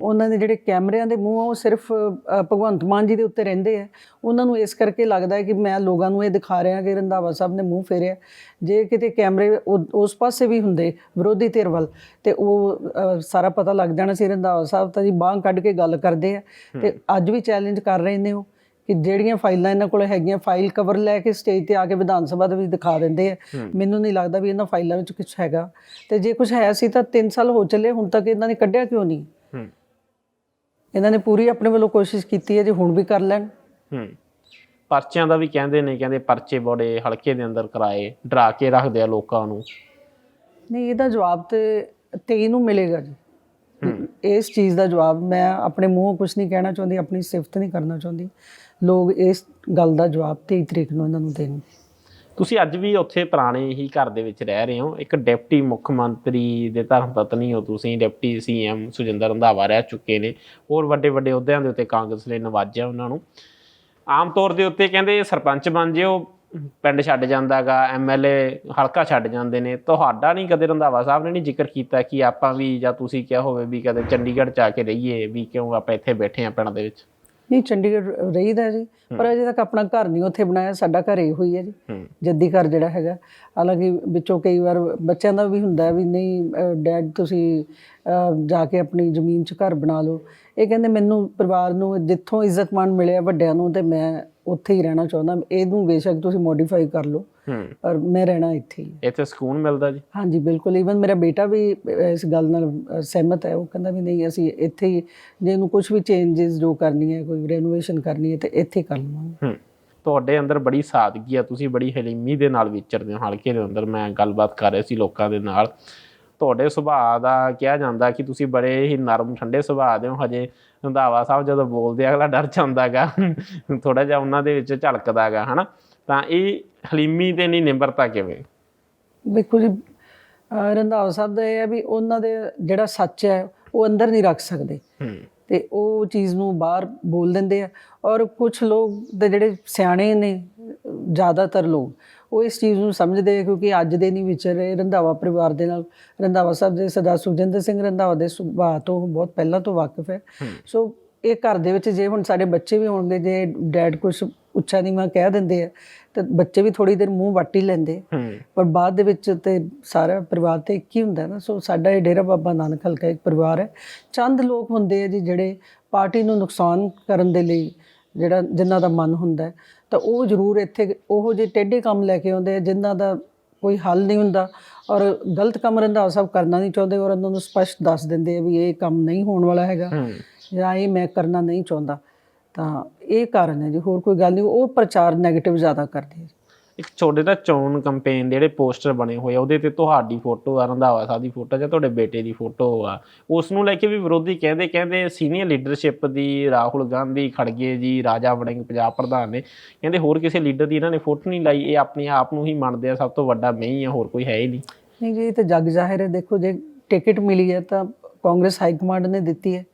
ਉਹਨਾਂ ਦੇ ਜਿਹੜੇ ਕੈਮਰਿਆਂ ਦੇ ਮੂੰਹ ਆ ਉਹ ਸਿਰਫ ਭਗਵੰਤ ਮਾਨ ਜੀ ਦੇ ਉੱਤੇ ਰਹਿੰਦੇ ਆ। ਉਹਨਾਂ ਨੂੰ ਇਸ ਕਰਕੇ ਲੱਗਦਾ ਹੈ ਕਿ ਮੈਂ ਲੋਕਾਂ ਨੂੰ ਇਹ ਦਿਖਾ ਰਿਹਾ ਕਿ ਰੰਧਾਵਾ ਸਾਹਿਬ ਨੇ ਮੂੰਹ ਫੇਰਿਆ। ਜੇ ਕਿਤੇ ਕੈਮਰੇ ਉਸ ਪਾਸੇ ਵੀ ਹੁੰਦੇ ਵਿਰੋਧੀ ਧਿਰ ਵੱਲ ਤੇ ਉਹ ਸਾਰਾ ਪਤਾ ਲੱਗ ਜਾਣਾ ਸੀ ਰੰਧਾਵਾ ਸਾਹਿਬ ਤਾਂ ਜੀ ਬਾਂਹ ਕੱਢ ਕੇ ਗੱਲ ਕਰਦੇ ਆ। ਤੇ ਅੱਜ ਵੀ ਚੈਲੰਜ ਕਰ ਰਹੇ ਨੇ ਉਹ ਕਿ ਜਿਹੜੀਆਂ ਫਾਈਲਾਂ ਇਹਨਾਂ ਕੋਲ ਹੈਗੀਆਂ ਫਾਈਲ ਕਵਰ ਲੈ ਕੇ ਸਟੇਜ ਤੇ ਆ ਕੇ ਵਿਧਾਨ ਸਭਾ ਦੇ ਵਿੱਚ ਦਿਖਾ ਦਿੰਦੇ ਆ। ਮੈਨੂੰ ਨਹੀਂ ਲੱਗਦਾ ਵੀ ਇਹਨਾਂ ਫਾਈਲਾਂ ਵਿੱਚ ਕੁਝ ਹੈਗਾ। ਤੇ ਜੇ ਕੁਝ ਹੈ ਸੀ ਤਾਂ 3 ਸਾਲ ਹੋ ਚੱਲੇ ਹੁਣ ਤੱਕ ਇਹਨਾਂ ਨੇ ਕੱਢਿਆ ਕਿਉਂ ਨਹੀਂ? ਹੂੰ। ਇਹਨਾਂ ਨੇ ਪੂਰੀ ਆਪਣੇ ਵੱਲੋਂ ਕੋਸ਼ਿਸ਼ ਕੀਤੀ ਹੈ ਜੇ ਹੁਣ ਵੀ ਕਰ ਲੈਣ। ਹੂੰ। ਪਰਚਿਆਂ ਦਾ ਵੀ ਕਹਿੰਦੇ ਨੇ ਕਹਿੰਦੇ ਪਰਚੇ ਬੜੇ ਹਲਕੇ ਦੇ ਅੰਦਰ ਕਰਾਏ ਡਰਾ ਕੇ ਰੱਖਦੇ ਆ ਲੋਕਾਂ ਨੂੰ। ਨਹੀਂ ਇਹਦਾ ਜਵਾਬ ਤੇ 23 ਨੂੰ ਮਿਲੇਗਾ ਜੀ। ਇਸ ਚੀਜ਼ ਦਾ ਜਵਾਬ ਮੈਂ ਆਪਣੇ ਮੂੰਹੋਂ ਕੁਝ ਨਹੀਂ ਕਹਿਣਾ ਚਾਹੁੰਦੀ ਆਪਣੀ ਸਿਫਤ ਨਹੀਂ ਕਰਨਾ ਚਾਹੁੰਦੀ। ਲੋਕ ਇਸ ਗੱਲ ਦਾ ਜਵਾਬ 23 ਤਰੀਕ ਨੂੰ ਇਹਨਾਂ ਨੂੰ ਦੇਣਗੇ। ਤੁਸੀਂ ਅੱਜ ਵੀ ਉੱਥੇ ਪੁਰਾਣੇ ਹੀ ਘਰ ਦੇ ਵਿੱਚ ਰਹਿ ਰਹੇ ਹੋ। ਇੱਕ ਡਿਪਟੀ ਮੁੱਖ ਮੰਤਰੀ ਦੇ ਧਰਮ ਪਤਨੀ ਹੋ ਤੁਸੀਂ, ਡਿਪਟੀ ਸੀਐਮ ਸੁਜਿੰਦਰ ਰੰਧਾਵਾ ਰਹਿ ਚੁੱਕੇ ਨੇ। ਹੋਰ ਵੱਡੇ ਵੱਡੇ ਅਹੁਦਿਆਂ ਦੇ ਉੱਤੇ ਕਾਂਗਰਸ ਨੇ ਨਵਾਜਿਆ ਉਹਨਾਂ ਨੂੰ। ਆਮ ਤੌਰ ਦੇ ਉੱਤੇ ਕਹਿੰਦੇ ਸਰਪੰਚ ਬਣ ਜਿਓ, ਪਿੰਡ ਛੱਡ ਜਾਂਦਾਗਾ ਐਮਐਲਏ ਹਲਕਾ ਛੱਡ ਜਾਂਦੇ ਨੇ। ਤੁਹਾਡਾ ਨਹੀਂ ਕਦੇ ਰੰਧਾਵਾ ਸਾਹਿਬ ਨੇ ਨਹੀਂ ਜ਼ਿਕਰ ਕੀਤਾ ਕਿ ਆਪਾਂ ਵੀ ਜਾਂ ਤੁਸੀਂ ਕਿਹਾ ਹੋਵੇ ਵੀ ਕਦੇ ਚੰਡੀਗੜ੍ਹ ਚ ਆ ਕੇ ਰਹੀਏ, ਵੀ ਕਿਉਂ ਆਪਾਂ ਇੱਥੇ ਬੈਠੇ ਆ ਪਿੰਡ ਦੇ ਵਿੱਚ? ਨਹੀਂ ਚੰਡੀਗੜ੍ਹ ਰਹੀਦਾ ਜੀ। ਪਰ ਅਜੇ ਤੱਕ ਆਪਣਾ ਘਰ ਨਹੀਂ ਉੱਥੇ ਬਣਾਇਆ ਸਾਡਾ ਘਰ ਇਹੋ ਹੀ ਹੈ ਜੀ। ਜੱਦੀ ਘਰ ਜਿਹੜਾ ਹੈਗਾ। ਹਾਲਾਂਕਿ ਵਿੱਚੋਂ ਕਈ ਵਾਰ ਬੱਚਿਆਂ ਦਾ ਵੀ ਹੁੰਦਾ ਵੀ ਨਹੀਂ ਡੈਡ ਤੁਸੀਂ ਜਾ ਕੇ ਆਪਣੀ ਜ਼ਮੀਨ 'ਚ ਘਰ ਬਣਾ ਲਓ। ਇਹ ਕਹਿੰਦੇ ਮੈਨੂੰ ਪਰਿਵਾਰ ਨੂੰ ਜਿੱਥੋਂ ਇੱਜ਼ਤ ਮਾਣ ਮਿਲਿਆ ਵੱਡਿਆਂ ਨੂੰ ਤੇ ਮੈਂ ਉੱਥੇ ਹੀ ਰਹਿਣਾ ਚਾਹੁੰਦਾ। ਇਹਨੂੰ ਬੇਸ਼ੱਕ ਤੁਸੀਂ ਮੋਡੀਫਾਈ ਕਰ ਲਓ। ਹੂੰ। ਪਰ ਮੈਂ ਰਹਿਣਾ ਇੱਥੇ ਹੀ। ਇੱਥੇ ਸਕੂਨ ਮਿਲਦਾ ਜੀ? ਹਾਂਜੀ ਬਿਲਕੁਲ। ਈਵਨ ਮੇਰਾ ਬੇਟਾ ਵੀ ਇਸ ਗੱਲ ਨਾਲ ਸਹਿਮਤ ਹੈ। ਉਹ ਕਹਿੰਦਾ ਵੀ ਨਹੀਂ ਅਸੀਂ ਇੱਥੇ ਹੀ ਜੇ ਇਹਨੂੰ ਕੁਝ ਵੀ ਚੇਂਜਸ ਜੋ ਕਰਨੀ ਹੈ ਕੋਈ ਰੈਨੋਵੇਸ਼ਨ ਕਰਨੀ ਹੈ ਤੇ ਇੱਥੇ ਕਰ ਲਵਾਂਗੇ। ਹੂੰ। ਤੁਹਾਡੇ ਅੰਦਰ ਬੜੀ ਸਾਦਗੀ ਆ ਤੁਸੀਂ ਬੜੀ ਹਲੀਮੀ ਦੇ ਨਾਲ ਵਿਚਰਦੇ ਹੋ ਹਲਕੇ ਦੇ ਅੰਦਰ। ਮੈਂ ਗੱਲਬਾਤ ਕਰ ਰਿਹਾ ਸੀ ਲੋਕਾਂ ਦੇ ਨਾਲ। ਤੁਹਾਡੇ ਸੁਭਾਅ ਦਾ ਕਿਹਾ ਜਾਂਦਾ ਕਿ ਤੁਸੀਂ ਬੜੇ ਹੀ ਨਰਮ ਠੰਡੇ ਸੁਭਾਅ ਦੇ ਹੋ। ਹਜੇ ਰੰਧਾਵਾ ਸਾਹਿਬ ਜਦੋਂ ਬੋਲਦੇ ਅਗਲਾ ਡਰ ਜਾਂਦਾਗਾ ਥੋੜਾ ਜਿਹਾ ਉਹਨਾਂ ਦੇ ਵਿੱਚ ਝਲਕਦਾਗਾ ਹਨਾ? ਤਾਂ ਇਹ ਹਲੀਮੀ ਤੇ ਨਹੀਂ ਨਿਮਰਤਾ ਕਿਵੇਂ? ਵੇਖੋ ਜੀ ਰੰਧਾਵਾ ਸਾਹਿਬ ਦਾ ਇਹ ਹੈ ਵੀ ਉਹਨਾਂ ਦੇ ਜਿਹੜਾ ਸੱਚ ਹੈ ਉਹ ਅੰਦਰ ਨਹੀਂ ਰੱਖ ਸਕਦੇ। ਤੇ ਉਹ ਚੀਜ਼ ਨੂੰ ਬਾਹਰ ਬੋਲ ਦਿੰਦੇ ਆ। ਔਰ ਕੁਝ ਲੋਕ ਦੇ ਜਿਹੜੇ ਸਿਆਣੇ ਨੇ ਜ਼ਿਆਦਾਤਰ ਲੋਕ ਉਹ ਇਸ ਚੀਜ਼ ਨੂੰ ਸਮਝਦੇ ਆ ਕਿਉਂਕਿ ਅੱਜ ਦੇ ਨਹੀਂ ਵਿਚਰੇ ਰੰਧਾਵਾ ਪਰਿਵਾਰ ਦੇ ਨਾਲ। ਰੰਧਾਵਾ ਸਾਹਿਬ ਦੇ ਸਰਦਾਰ ਸੁਖਜਿੰਦਰ ਸਿੰਘ ਰੰਧਾਵਾ ਦੇ ਸੁਭਾਅ ਤੋਂ ਬਹੁਤ ਪਹਿਲਾਂ ਤੋਂ ਵਾਕਿਫ ਹੈ। ਸੋ ਇਹ ਘਰ ਦੇ ਵਿੱਚ ਜੇ ਹੁਣ ਸਾਡੇ ਬੱਚੇ ਵੀ ਹੋਣਗੇ ਜੇ ਡੈਡ ਕੁਝ ਉੱਚਾ ਨੀਵਾਂ ਕਹਿ ਦਿੰਦੇ ਆ ਤੇ ਬੱਚੇ ਵੀ ਥੋੜੀ ਦੇਰ ਮੂੰਹ ਵੱਟ ਹੀ ਲੈਂਦੇ ਪਰ ਬਾਅਦ ਦੇ ਵਿੱਚ ਤੇ ਸਾਰਾ ਪਰਿਵਾਰ ਤੇ ਇੱਕ ਹੀ ਹੁੰਦਾ ਨਾ ਸੋ ਸਾਡਾ ਇਹ ਡੇਰਾ ਬਾਬਾ ਨਾਨਕ ਹਲਕਾ ਇੱਕ ਪਰਿਵਾਰ ਹੈ। ਚੰਦ ਲੋਕ ਹੁੰਦੇ ਆ ਜੀ ਜਿਹੜੇ ਪਾਰਟੀ ਨੂੰ ਨੁਕਸਾਨ ਕਰਨ ਦੇ ਲਈ ਜਿਹੜਾ ਜਿਨ੍ਹਾਂ ਦਾ ਮਨ ਹੁੰਦਾ ਤਾਂ ਉਹ ਜ਼ਰੂਰ ਇੱਥੇ ਉਹੋ ਜਿਹੇ ਟੇਢੇ ਕੰਮ ਲੈ ਕੇ ਆਉਂਦੇ ਆ ਜਿਨ੍ਹਾਂ ਦਾ ਕੋਈ ਹੱਲ ਨਹੀਂ ਹੁੰਦਾ ਔਰ ਗਲਤ ਕੰਮ ਰੰਧਾਵਾ ਸਾਹਿਬ ਕਰਨਾ ਨਹੀਂ ਚਾਹੁੰਦੇ ਔਰ ਉਹਨਾਂ ਨੂੰ ਸਪਸ਼ਟ ਦੱਸ ਦਿੰਦੇ ਆ ਵੀ ਇਹ ਕੰਮ ਨਹੀਂ ਹੋਣ ਵਾਲਾ ਹੈਗਾ। ਜਾਂ ਇਹ ਮੈਂ ਕਰਨਾ ਨਹੀਂ ਚਾਹੁੰਦਾ ਤਾਂ ਇਹ ਕਾਰਨ ਹੈ ਜੀ। ਹੋਰ ਕੋਈ ਗੱਲ ਨਹੀਂ ਉਹ ਪ੍ਰਚਾਰ 네ਗੇਟਿਵ ਜ਼ਿਆਦਾ ਕਰਦੇ ਆ ਇੱਕ ਛੋਟੇ ਦਾ ਚੋਣ ਕੈਂਪੇਨ ਦੇ ਜਿਹੜੇ ਪੋਸਟਰ ਬਣੇ ਹੋਏ ਆ ਉਹਦੇ ਤੇ ਤੁਹਾਡੀ ਫੋਟੋ ਆ ਰੰਧਾਵਾ ਸਾਹਿਬ ਦੀ ਫੋਟੋ ਜਾਂ ਤੁਹਾਡੇ ਬੇਟੇ ਦੀ ਫੋਟੋ ਆ ਉਸ ਨੂੰ ਲੈ ਕੇ ਵੀ ਵਿਰੋਧੀ ਕਹਿੰਦੇ ਕਹਿੰਦੇ ਸੀਨੀਅਰ ਲੀਡਰਸ਼ਿਪ ਦੀ ਰਾਹੁਲ ਗਾਂਧੀ ਖੜਗੇ ਜੀ ਰਾਜਾ ਵੜਿੰਗ ਪੰਜਾਬ ਪ੍ਰਧਾਨ ਨੇ ਕਹਿੰਦੇ ਹੋਰ ਕਿਸੇ ਲੀਡਰ ਦੀ ਇਹਨਾਂ ਨੇ ਫੋਟੋ ਨਹੀਂ ਲਾਈ ਇਹ ਆਪਣੇ ਆਪ ਨੂੰ ਹੀ ਮੰਨਦੇ ਆ ਸਭ ਤੋਂ ਵੱਡਾ ਮੈਂ ਹੀ ਆ ਹੋਰ ਕੋਈ ਹੈ ਹੀ ਨਹੀਂ। ਨਹੀਂ ਜੀ ਇਹ ਤਾਂ ਜੱਗ ਜ਼ਾਹਿਰ ਹੈ। ਦੇਖੋ ਜੇ ਟਿਕਟ ਮਿਲੀ ਹੈ ਤਾਂ ਕਾਂਗਰਸ ਹਾਈ ਕਮਾਂਡ ਨੇ ਦਿੱਤੀ ਹੈ ਹੂੰ।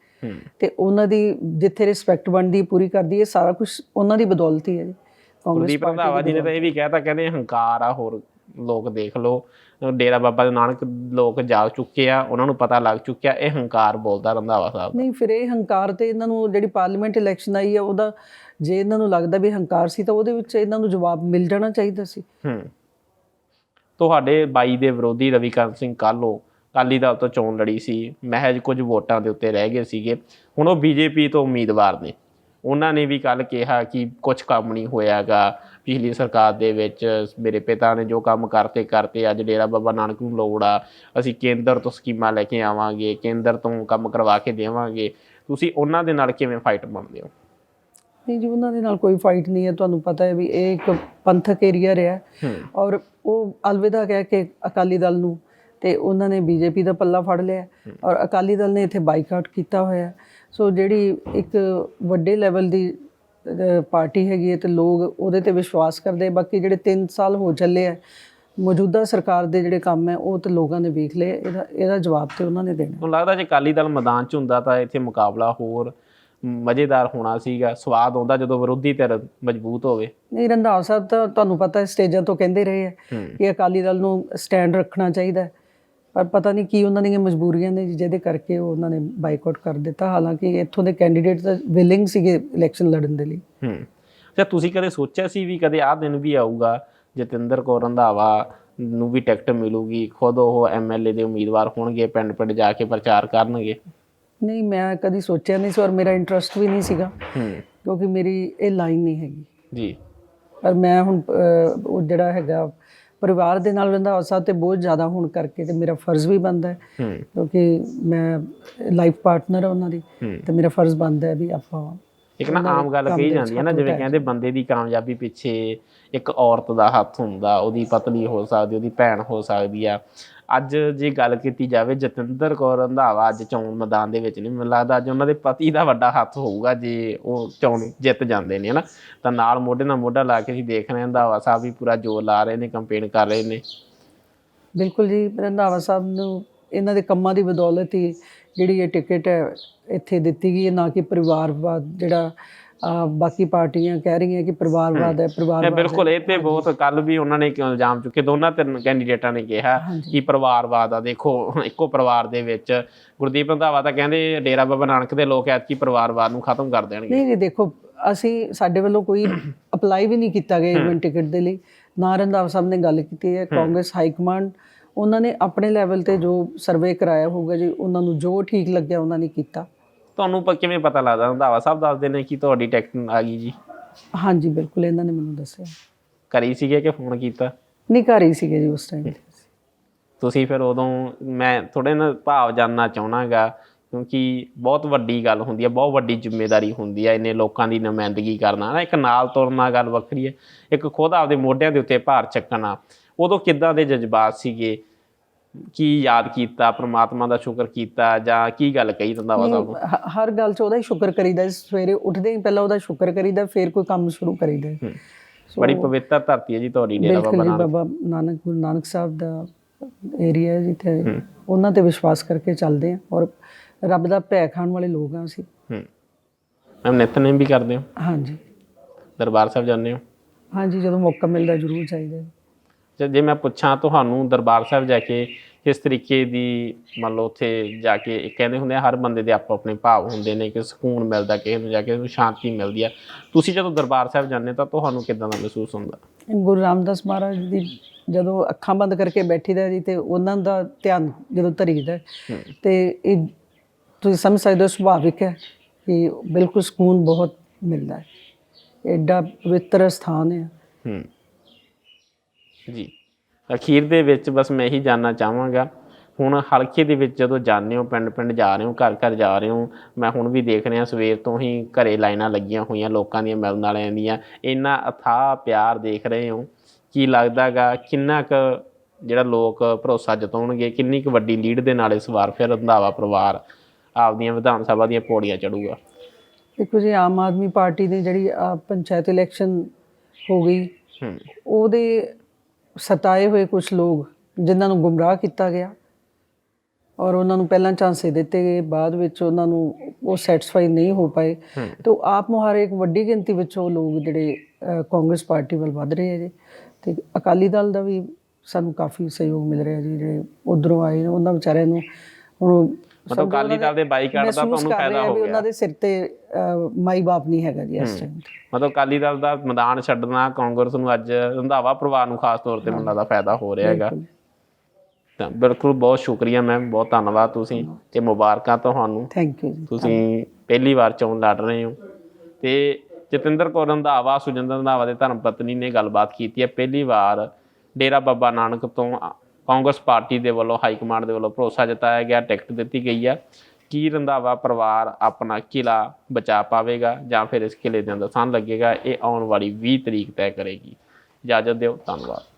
ਤੇ ਉਹਨਾਂ ਦੀ ਜਿੱਥੇ ਰਿਸਪੈਕਟ ਬਣਦੀ ਪੂਰੀ ਕਰਦੀ ਹੈ ਸਾਰਾ ਕੁਝ ਉਹਨਾਂ ਦੀ ਬਦੌਲਤ ਹੀ ਹੈ ਜੀ। ਕਾਂਗਰਸ ਰੰਧਾਵਾ ਜੀ ਨੇ ਤਾਂ ਇਹ ਵੀ ਕਹਿਤਾ ਕਹਿੰਦੇ ਹੰਕਾਰ ਆ ਹੋਰ ਲੋਕ ਦੇਖ ਲਓ। ਡੇਰਾ ਬਾਬਾ ਨਾਨਕ ਲੋਕ ਜਾ ਚੁੱਕੇ ਆ ਉਹਨਾਂ ਨੂੰ ਪਤਾ ਲੱਗ ਚੁੱਕਿਆ ਇਹ ਹੰਕਾਰ ਬੋਲਦਾ ਰੰਧਾਵਾ ਸਾਹਿਬ ਨਹੀਂ ਫਿਰ ਇਹ ਹੰਕਾਰ ਤੇ ਇਹਨਾਂ ਨੂੰ ਜਿਹੜੀ ਪਾਰਲੀਮੈਂਟ ਇਲੈਕਸ਼ਨ ਆਈ ਹੈ ਉਹਦਾ ਜੇ ਇਹਨਾਂ ਨੂੰ ਲੱਗਦਾ ਵੀ ਹੰਕਾਰ ਸੀ ਤਾਂ ਉਹਦੇ ਵਿੱਚ ਇਹਨਾਂ ਨੂੰ ਜਵਾਬ ਮਿਲ ਜਾਣਾ ਚਾਹੀਦਾ ਸੀ। ਹੂੰ। ਤੁਹਾਡੇ ਬਾਈ ਦੇ ਵਿਰੋਧੀ ਰਵੀਕਾਂਤ ਸਿੰਘ ਕਾਲੋ ਅਕਾਲੀ ਦਲ ਤੋਂ ਚੋਣ ਲੜੀ ਸੀ ਮਹਿਜ ਕੁਝ ਵੋਟਾਂ ਦੇ ਉੱਤੇ ਰਹਿ ਗਏ ਸੀਗੇ। ਹੁਣ ਉਹ ਬੀਜੇਪੀ ਤੋਂ ਉਮੀਦਵਾਰ ਨੇ। ਉਹਨਾਂ ਨੇ ਵੀ ਕੱਲ ਕਿਹਾ ਕਿ ਕੁਝ ਕੰਮ ਨਹੀਂ ਹੋਇਆਗਾ। ਪਿਛਲੀ ਸਰਕਾਰ ਦੇ ਵਿੱਚ ਮੇਰੇ ਪਿਤਾ ਨੇ ਜੋ ਕੰਮ ਕਰਤੇ ਕਰਤੇ। ਅੱਜ ਡੇਰਾ ਬਾਬਾ ਨਾਨਕ ਨੂੰ ਲੋੜ ਆ। ਅਸੀਂ ਕੇਂਦਰ ਤੋਂ ਸਕੀਮਾਂ ਲੈ ਕੇ ਆਵਾਂਗੇ ਕੇਂਦਰ ਤੋਂ ਕੰਮ ਕਰਵਾ ਕੇ ਦੇਵਾਂਗੇ। ਤੁਸੀਂ ਉਹਨਾਂ ਦੇ ਨਾਲ ਕਿਵੇਂ ਫਾਈਟ ਬਣਦੇ ਹੋ? ਨਹੀਂ ਜੀ ਉਹਨਾਂ ਦੇ ਨਾਲ ਕੋਈ ਫਾਈਟ ਨਹੀਂ ਹੈ। ਤੁਹਾਨੂੰ ਪਤਾ ਹੈ ਵੀ ਇਹ ਇੱਕ ਪੰਥਕ ਏਰੀਆ ਰਿਹਾ। ਔਰ ਉਹ ਅਲਵਿਦਾ ਕਹਿ ਕੇ ਅਕਾਲੀ ਦਲ ਨੂੰ ਤੇ ਉਹਨਾਂ ਨੇ ਬੀਜੇਪੀ ਦਾ ਪੱਲਾ ਫੜ ਲਿਆ ਔਰ ਅਕਾਲੀ ਦਲ ਨੇ ਇੱਥੇ ਬਾਈਕਾਟ ਕੀਤਾ ਹੋਇਆ। ਸੋ ਜਿਹੜੀ ਇੱਕ ਵੱਡੇ ਲੈਵਲ ਦੀ ਪਾਰਟੀ ਹੈਗੀ ਹੈ ਤੇ ਲੋਕ ਉਹਦੇ ਤੇ ਵਿਸ਼ਵਾਸ ਕਰਦੇ ਬਾਕੀ ਜਿਹੜੇ 3 ਸਾਲ ਹੋ ਚੱਲੇ ਆ ਮੌਜੂਦਾ ਸਰਕਾਰ ਦੇ ਜਿਹੜੇ ਕੰਮ ਹੈ ਉਹ ਤੇ ਲੋਕਾਂ ਨੇ ਵੇਖ ਲਏ। ਇਹਦਾ ਇਹਦਾ ਜਵਾਬ ਤੇ ਉਹਨਾਂ ਨੇ ਦੇਣਾ। ਮੈਨੂੰ ਲੱਗਦਾ ਜੇ ਅਕਾਲੀ ਦਲ ਮੈਦਾਨ 'ਚ ਹੁੰਦਾ ਤਾਂ ਇੱਥੇ ਮੁਕਾਬਲਾ ਹੋਰ ਮਜ਼ੇਦਾਰ ਹੋਣਾ ਸੀਗਾ। ਸਵਾਦ ਆਉਂਦਾ ਜਦੋਂ ਵਿਰੋਧੀ ਧਿਰ ਮਜ਼ਬੂਤ ਹੋਵੇ। ਨਹੀਂ ਰੰਧਾਵਾ ਸਾਹਿਬ ਤਾਂ ਤੁਹਾਨੂੰ ਪਤਾ ਹੈ ਸਟੇਜਾਂ ਤੋਂ ਕਹਿੰਦੇ ਰਹੇ ਹੂੰ। ਕਿ ਅਕਾਲੀ ਦਲ ਨੂੰ ਸਟੈਂਡ ਰੱਖਣਾ ਚਾਹੀਦਾ ਹੈ। ਪਰ ਪਤਾ ਨਹੀਂ ਕੀ ਉਹਨਾਂ ਦੀਆਂ ਮਜਬੂਰੀਆਂ ਨੇ ਜਿਹਦੇ ਕਰਕੇ ਉਹ ਉਹਨਾਂ ਨੇ ਬਾਈਕਾਟ ਕਰ ਦਿੱਤਾ। ਹਾਲਾਂਕਿ ਇੱਥੋਂ ਦੇ ਕੈਂਡੀਡੇਟ ਤਾਂ ਵਿਲਿੰਗ ਸੀਗੇ ਇਲੈਕਸ਼ਨ ਲੜਨ ਦੇ ਲਈ। ਹੂੰ। ਤੇ ਤੁਸੀਂ ਕਦੇ ਸੋਚਿਆ ਸੀ ਵੀ ਕਦੇ ਆਹ ਦਿਨ ਵੀ ਆਊਗਾ ਜਤਿੰਦਰ ਕੌਰ ਰੰਧਾਵਾ ਨੂੰ ਵੀ ਟਿਕਟ ਮਿਲੂਗੀ ਖੁਦ ਉਹ ਐਮਐਲਏ ਦੇ ਉਮੀਦਵਾਰ ਹੋਣਗੇ ਪਿੰਡ ਪਿੰਡ ਜਾ ਕੇ ਪ੍ਰਚਾਰ ਕਰਨਗੇ? ਨਹੀਂ ਮੈਂ ਕਦੀ ਸੋਚਿਆ ਨਹੀਂ ਸੀ ਔਰ ਮੇਰਾ ਇੰਟਰਸਟ ਵੀ ਨਹੀਂ ਸੀਗਾ। ਹੂੰ। ਕਿਉਂਕਿ ਮੇਰੀ ਇਹ ਲਾਈਨ ਨਹੀਂ ਹੈਗੀ। ਜੀ। ਪਰ ਮੈਂ ਹੁਣ ਉਹ ਜਿਹੜਾ ਹੈਗਾ ਪਰਿਵਾਰ ਦੇ ਨਾਲ ਰੰਧਾਵਾ ਸਾਹਿਬ ਤੇ ਬਹੁਤ ਜ਼ਿਆਦਾ ਹੋਣ ਕਰਕੇ ਤੇ ਮੇਰਾ ਫਰਜ਼ ਵੀ ਬਣਦਾ ਹੈ। ਕਿਉਂਕਿ ਮੈਂ ਲਾਈਫ ਪਾਰਟਨਰ ਹਾਂ ਉਹਨਾਂ ਦੀ ਤੇ ਮੇਰਾ ਫਰਜ਼ ਬਣਦਾ ਹੈ ਵੀ ਆਪਾਂ ਇੱਕ ਨਾ ਆਮ ਗੱਲ ਕਹੀ ਜਾਂਦੀ ਹੈ ਨਾ ਜਿਵੇਂ ਕਹਿੰਦੇ ਬੰਦੇ ਦੀ ਕਾਮਯਾਬੀ ਪਿੱਛੇ ਇੱਕ ਔਰਤ ਦਾ ਹੱਥ ਹੁੰਦਾ ਉਹਦੀ ਪਤਨੀ ਹੋ ਸਕਦੀ ਉਹਦੀ ਭੈਣ ਹੋ ਸਕਦੀ ਆ ਅੱਜ ਜੇ ਗੱਲ ਕੀਤੀ ਜਾਵੇ ਜਤਿੰਦਰ ਕੌਰ ਰੰਧਾਵਾ ਅੱਜ ਚੋਣ ਮੈਦਾਨ ਦੇ ਵਿੱਚ ਨਹੀਂ, ਮੈਨੂੰ ਲੱਗਦਾ ਅੱਜ ਉਹਨਾਂ ਦੇ ਪਤੀ ਦਾ ਵੱਡਾ ਹੱਥ ਹੋਊਗਾ ਜੇ ਉਹ ਚੋਣ ਜਿੱਤ ਜਾਂਦੇ ਨੇ, ਹਨਾ? ਤਾਂ ਨਾਲ ਮੋਢੇ ਨਾਲ ਮੋਢਾ ਲਾ ਕੇ ਅਸੀਂ ਦੇਖ ਰਹੇ ਹਾਂ, ਰੰਧਾਵਾ ਸਾਹਿਬ ਵੀ ਪੂਰਾ ਜ਼ੋਰ ਲਾ ਰਹੇ ਨੇ ਕੰਪੇਨ ਕਰ ਰਹੇ ਨੇ। ਬਿਲਕੁਲ ਜੀ, ਰੰਧਾਵਾ ਸਾਹਿਬ ਨੂੰ ਇਹਨਾਂ ਦੇ ਕੰਮਾਂ ਦੀ ਬਦੌਲਤ ਹੀ ਜਿਹੜੀ ਇਹ ਟਿਕਟ ਹੈ, ਇੱਥੇ ਦਿੱਤੀ ਗਈ ਹੈ, ਨਾ ਕਿ ਪਰਿਵਾਰਵਾਦ ਜਿਹੜਾ ਬਾਕੀ ਪਾਰਟੀਆਂ ਕਹਿ ਰਹੀਆਂ ਕਿ ਪਰਿਵਾਰਵਾਦ ਹੈ ਪਰਿਵਾਰਵਾਦ ਬਿਲਕੁਲ ਇਹ ਤੇ ਬਹੁਤ ਕੱਲ ਵੀ ਉਹਨਾਂ ਨੇ ਕਿਉਂ ਇਲਜ਼ਾਮ ਚੁੱਕੇ ਦੋਨਾਂ ਤਿੰਨ ਕੈਂਡੀਡੇਟਾਂ ਨੇ ਕਿਹਾ ਕਿ ਪਰਿਵਾਰਵਾਦ ਆ ਦੇਖੋ ਇੱਕੋ ਪਰਿਵਾਰ ਦੇ ਵਿੱਚ ਗੁਰਦੀਪ ਰੰਧਾਵਾ ਤਾਂ ਕਹਿੰਦੇ ਡੇਰਾ ਬਾਬਾ ਨਾਨਕ ਦੇ ਲੋਕ ਐਤਕੀ ਪਰਿਵਾਰਵਾਦ ਨੂੰ ਖਤਮ ਕਰ ਦੇਣਗੇ। ਨਹੀਂ ਨਹੀਂ ਦੇਖੋ ਅਸੀਂ ਸਾਡੇ ਵੱਲੋਂ ਕੋਈ ਅਪਲਾਈ ਵੀ ਨਹੀਂ ਕੀਤਾ ਗਿਆ ਇਵੈਂਟ ਟਿਕਟ ਦੇ ਲਈ। ਨਾ ਰੰਧਾਵਾ ਸਾਹਿਬ ਨੇ ਗੱਲ ਕੀਤੀ ਹੈ ਕਾਂਗਰਸ ਹਾਈ ਕਮਾਂਡ ਉਹਨਾਂ ਨੇ ਆਪਣੇ ਲੈਵਲ ਤੇ ਜੋ ਸਰਵੇ ਕਰਾਇਆ ਹੋਊਗਾ ਜੀ ਉਹਨਾਂ ਨੂੰ ਜੋ ਠੀਕ ਲੱਗਿਆ ਉਹਨਾਂ ਨੇ ਕੀਤਾ। ਤੁਹਾਨੂੰ ਪ- ਕਿਵੇਂ ਪਤਾ ਲੱਗਦਾ? ਰੰਧਾਵਾ ਸਾਹਿਬ ਦੱਸਦੇ ਨੇ ਕਿ ਤੁਹਾਡੀ ਟਿਕਟ ਆ ਗਈ ਜੀ। ਹਾਂਜੀ ਬਿਲਕੁਲ ਇਹਨਾਂ ਨੇ ਮੈਨੂੰ ਦੱਸਿਆ। ਕਰੀ ਸੀਗੇ ਕਿ ਫੋਨ ਕੀਤਾ? ਨਹੀਂ ਘਰ ਹੀ ਸੀਗੇ ਜੀ ਉਸ ਟਾਈਮ ਤੁਸੀਂ ਫਿਰ ਉਦੋਂ ਮੈਂ ਥੋੜੇ ਨਾ ਭਾਵ ਜਾਨਣਾ ਚਾਹਣਾਗਾ ਕਿਉਂਕਿ ਬਹੁਤ ਵੱਡੀ ਗੱਲ ਹੁੰਦੀ ਹੈ ਬਹੁਤ ਵੱਡੀ ਜ਼ਿੰਮੇਵਾਰੀ ਹੁੰਦੀ ਹੈ ਇੰਨੇ ਲੋਕਾਂ ਦੀ ਨੁਮਾਇੰਦਗੀ ਕਰਨਾ। ਨਾ ਇੱਕ ਨਾਲ ਤੁਰਨਾ ਗੱਲ ਵੱਖਰੀ ਹੈ ਇੱਕ ਖੁਦ ਆਪਦੇ ਮੋਢਿਆਂ ਦੇ ਉੱਤੇ ਭਾਰ ਚੱਕਣਾ। ਉਦੋਂ ਕਿੱਦਾਂ ਦੇ ਜਜ਼ਬਾਤ ਸੀਗੇ? ਕੀ ਯਾਦ ਕੀਤਾ ਪ੍ਰਮਾਤਮਾ ਦਾ ਸ਼ੁਕਰ ਕੀਤਾ ਜਾਂ ਕੀ ਗੱਲ ਕਹੀ ਰੰਧਾਵਾ ਸਾਹਿਬ ਨੂੰ? ਹ- ਹਰ ਗੱਲ 'ਚ ਉਹਦਾ ਹੀ ਸ਼ੁਕਰ ਕਰੀਦਾ। ਸਵੇਰੇ ਉੱਠਦੇ ਹੀ ਪਹਿਲਾਂ ਉਹਦਾ ਸ਼ੁਕਰ ਕਰੀਦਾ ਫਿਰ ਕੋਈ ਕੰਮ ਸ਼ੁਰੂ ਕਰੀਦਾ। ਬੜੀ ਪਵਿੱਤਰ ਧਰਤੀ ਹੈ ਜੀ ਤੁਹਾਡੀ ਡੇਰਾ ਬਿਲਕੁਲ ਬਾਬਾ ਜੀ ਨਾਨਕ। ਬਾਬਾ ਨਾਨਕ ਗੁਰੂ ਨਾਨਕ ਸਾਹਿਬ ਦਾ ਏਰੀਆ ਹੈ ਜਿੱਥੇ ਉਹਨਾਂ ਤੇ ਵਿਸ਼ਵਾਸ ਕਰਕੇ ਚੱਲਦੇ ਆ ਔਰ ਰੱਬ ਦਾ ਭੈ ਖਾਣ ਵਾਲੇ ਲੋਕ ਆ ਅਸੀਂ। ਹੂੰ। ਮੈਮ ਨਿਤਨੇਮ ਵੀ ਕਰਦੇ ਹੋ? ਹਾਂਜੀ। ਦਰਬਾਰ ਸਾਹਿਬ ਜਾਂਦੇ ਹੋ? ਹਾਂਜੀ ਜਦੋਂ ਮੌਕਾ ਮਿਲਦਾ ਜ਼ਰੂਰ ਚਾਹੀਦਾ ਹੈ। ਜੇ ਮੈਂ ਪੁੱਛਾਂ ਤੁਹਾਨੂੰ ਦਰਬਾਰ ਸਾਹਿਬ ਜਾ ਕੇ ਕਿਸ ਤਰੀਕੇ ਦੀ ਮੰਨ ਲਓ ਉੱਥੇ ਜਾ ਕੇ ਕਹਿੰਦੇ ਹੁੰਦੇ ਆ ਹਰ ਬੰਦੇ ਦੇ ਆਪੋ ਆਪਣੇ ਭਾਵ ਹੁੰਦੇ ਨੇ ਕਿ ਸਕੂਨ ਮਿਲਦਾ ਕਿਸੇ ਨੂੰ ਜਾ ਕੇ ਉਹਨੂੰ ਸ਼ਾਂਤੀ ਮਿਲਦੀ ਆ। ਤੁਸੀਂ ਜਦੋਂ ਦਰਬਾਰ ਸਾਹਿਬ ਜਾਂਦੇ ਤਾਂ ਤੁਹਾਨੂੰ ਕਿਦਾਂ ਦਾ ਮਹਿਸੂਸ ਹੁੰਦਾ? ਗੁਰੂ ਰਾਮਦਾਸ ਮਹਾਰਾਜ ਦੀ ਜਦੋਂ ਅੱਖਾਂ ਬੰਦ ਕਰਕੇ ਬੈਠੀਦਾ ਜੀ ਤੇ ਉਹਨਾਂ ਦਾ ਧਿਆਨ ਜਦੋਂ ਧਰੀਦਾ ਤੇ ਇਹ ਤੁਸੀਂ ਸਮਝ ਸਕਦੇ ਹੋ ਸੁਭਾਵਿਕ ਹੈ ਕਿ ਬਿਲਕੁਲ ਸਕੂਨ ਬਹੁਤ ਮਿਲਦਾ ਹੈ। ਐਡਾ ਪਵਿੱਤਰ ਸਥਾਨ ਹੈ। ਹੂੰ। ਜੀ। ਅਖੀਰ ਦੇ ਵਿੱਚ ਬਸ ਮੈਂ ਇਹੀ ਜਾਨਣਾ ਚਾਹਾਂਗਾ। ਹੁਣ ਹਲਕੇ ਦੇ ਵਿੱਚ ਜਦੋਂ ਜਾਂਦੇ ਹੋ ਪਿੰਡ ਪਿੰਡ ਜਾ ਰਹੇ ਹੋ ਘਰ ਘਰ ਜਾ ਰਹੇ ਹੋ ਮੈਂ ਹੁਣ ਵੀ ਦੇਖ ਰਿਹਾ ਸਵੇਰ ਤੋਂ ਹੀ ਘਰੇ ਲਾਈਨਾਂ ਲੱਗੀਆਂ ਹੋਈਆਂ ਲੋਕਾਂ ਦੀਆਂ ਮਿਲਣ ਵਾਲਿਆਂ ਦੀਆਂ। ਇੰਨਾ ਅਥਾਹ ਪਿਆਰ ਦੇਖ ਰਹੇ ਹੋ। ਕੀ ਲੱਗਦਾਗਾ ਕਿੰਨਾ ਕੁ ਜਿਹੜਾ ਲੋਕ ਭਰੋਸਾ ਜਤਾਉਣਗੇ ਕਿੰਨੀ ਕੁ ਵੱਡੀ ਲੀਡ ਦੇ ਨਾਲ ਇਸ ਵਾਰ ਫਿਰ ਰੰਧਾਵਾ ਪਰਿਵਾਰ ਆਪਦੀਆਂ ਵਿਧਾਨ ਸਭਾ ਦੀਆਂ ਪੌੜੀਆਂ ਚੜੂਗਾ? ਦੇਖੋ ਜੀ ਆਮ ਆਦਮੀ ਪਾਰਟੀ ਦੀ ਜਿਹੜੀ ਪੰਚਾਇਤ ਇਲੈਕਸ਼ਨ ਹੋ ਗਈ ਹੂੰ। ਉਹਦੇ ਸਤਾਏ ਹੋਏ ਕੁਝ ਲੋਕ ਜਿਨ੍ਹਾਂ ਨੂੰ ਗੁੰਮਰਾਹ ਕੀਤਾ ਗਿਆ ਔਰ ਉਹਨਾਂ ਨੂੰ ਪਹਿਲਾਂ ਝਾਂਸੇ ਦਿੱਤੇ ਗਏ ਬਾਅਦ ਵਿੱਚ ਉਹਨਾਂ ਨੂੰ ਉਹ ਸੈਟੀਸਫਾਈ ਨਹੀਂ ਹੋ ਪਾਏ। ਤੇ ਆਪ ਮੁਹਾਰੇ ਇੱਕ ਵੱਡੀ ਗਿਣਤੀ ਵਿੱਚ ਉਹ ਲੋਕ ਜਿਹੜੇ ਕਾਂਗਰਸ ਪਾਰਟੀ ਵੱਲ ਵੱਧ ਰਹੇ ਆ ਜੀ। ਤੇ ਅਕਾਲੀ ਦਲ ਦਾ ਵੀ ਸਾਨੂੰ ਕਾਫੀ ਸਹਿਯੋਗ ਮਿਲ ਰਿਹਾ ਜੀ ਜਿਹੜੇ ਉਧਰੋਂ ਆਏ ਨੇ ਉਹਨਾਂ ਵਿਚਾਰਿਆਂ ਨੂੰ ਹੁਣ ਮਤਲਬ ਅਕਾਲੀ ਦਲ ਦੇ ਬਾਈਕਾਟ ਦਾ ਤੁਹਾਨੂੰ ਫਾਇਦਾ ਹੋ ਗਿਆ। ਉਹਨਾਂ ਦੇ ਸਿਰ ਤੇ ਮਾਈ ਬਾਪ ਨਹੀਂ ਹੈਗਾ ਜੀ ਇਸ ਟਾਈਮ ਮਤਲਬ ਅਕਾਲੀ ਦਲ ਦਾ ਮੈਦਾਨ ਛੱਡਣਾ ਕਾਂਗਰਸ ਨੂੰ ਅੱਜ ਰੰਧਾਵਾ ਪਰਿਵਾਰ ਨੂੰ ਖਾਸ ਤੌਰ ਤੇ ਮੈਨੂੰ ਲੱਗਦਾ ਫਾਇਦਾ ਹੋ ਰਿਹਾ ਹੈਗਾ। ਤਾਂ ਬਿਲਕੁਲ ਬਹੁਤ ਸ਼ੁਕਰੀਆ ਮੈਮ ਬਹੁਤ ਧੰਨਵਾਦ ਤੁਸੀਂ ਤੇ ਮੁਬਾਰਕਾਂ ਤੁਹਾਨੂੰ। ਥੈਂਕ ਯੂ ਜੀ ਤੁਸੀਂ ਪਹਿਲੀ ਵਾਰ ਚੋਣ ਲੜ ਰਹੇ ਹੋ। ਤੇ ਜਤਿੰਦਰ ਕੌਰ ਰੰਧਾਵਾ ਸੁਜਿੰਦਰ ਰੰਧਾਵਾ ਦੇ ਧਰਮ ਪਤਨੀ ਨੇ ਗੱਲਬਾਤ ਕੀਤੀ ਹੈ। ਪਹਿਲੀ ਵਾਰ ਡੇਰਾ ਬਾਬਾ ਨਾਨਕ ਤੋਂ ਕਾਂਗਰਸ ਪਾਰਟੀ ਦੇ ਵੱਲੋਂ ਹਾਈ ਕਮਾਂਡ ਦੇ ਵੱਲੋਂ ਭਰੋਸਾ ਜਤਾਇਆ ਗਿਆ ਟਿਕਟ ਦਿੱਤੀ ਗਈ ਹੈ। ਕੀ ਰੰਧਾਵਾ ਪਰਿਵਾਰ ਆਪਣਾ ਕਿਲਾ ਬਚਾ ਪਾਵੇਗਾ ਜਾਂ ਫਿਰ ਇਸ ਕਿਲੇ ਦੇ ਅੰਦਰ ਸੰਨ ਲੱਗੇਗਾ, ਇਹ ਆਉਣ ਵਾਲੀ 20 ਤਰੀਕ ਤੈਅ ਕਰੇਗੀ। ਇਜਾਜ਼ਤ ਦਿਓ, ਧੰਨਵਾਦ।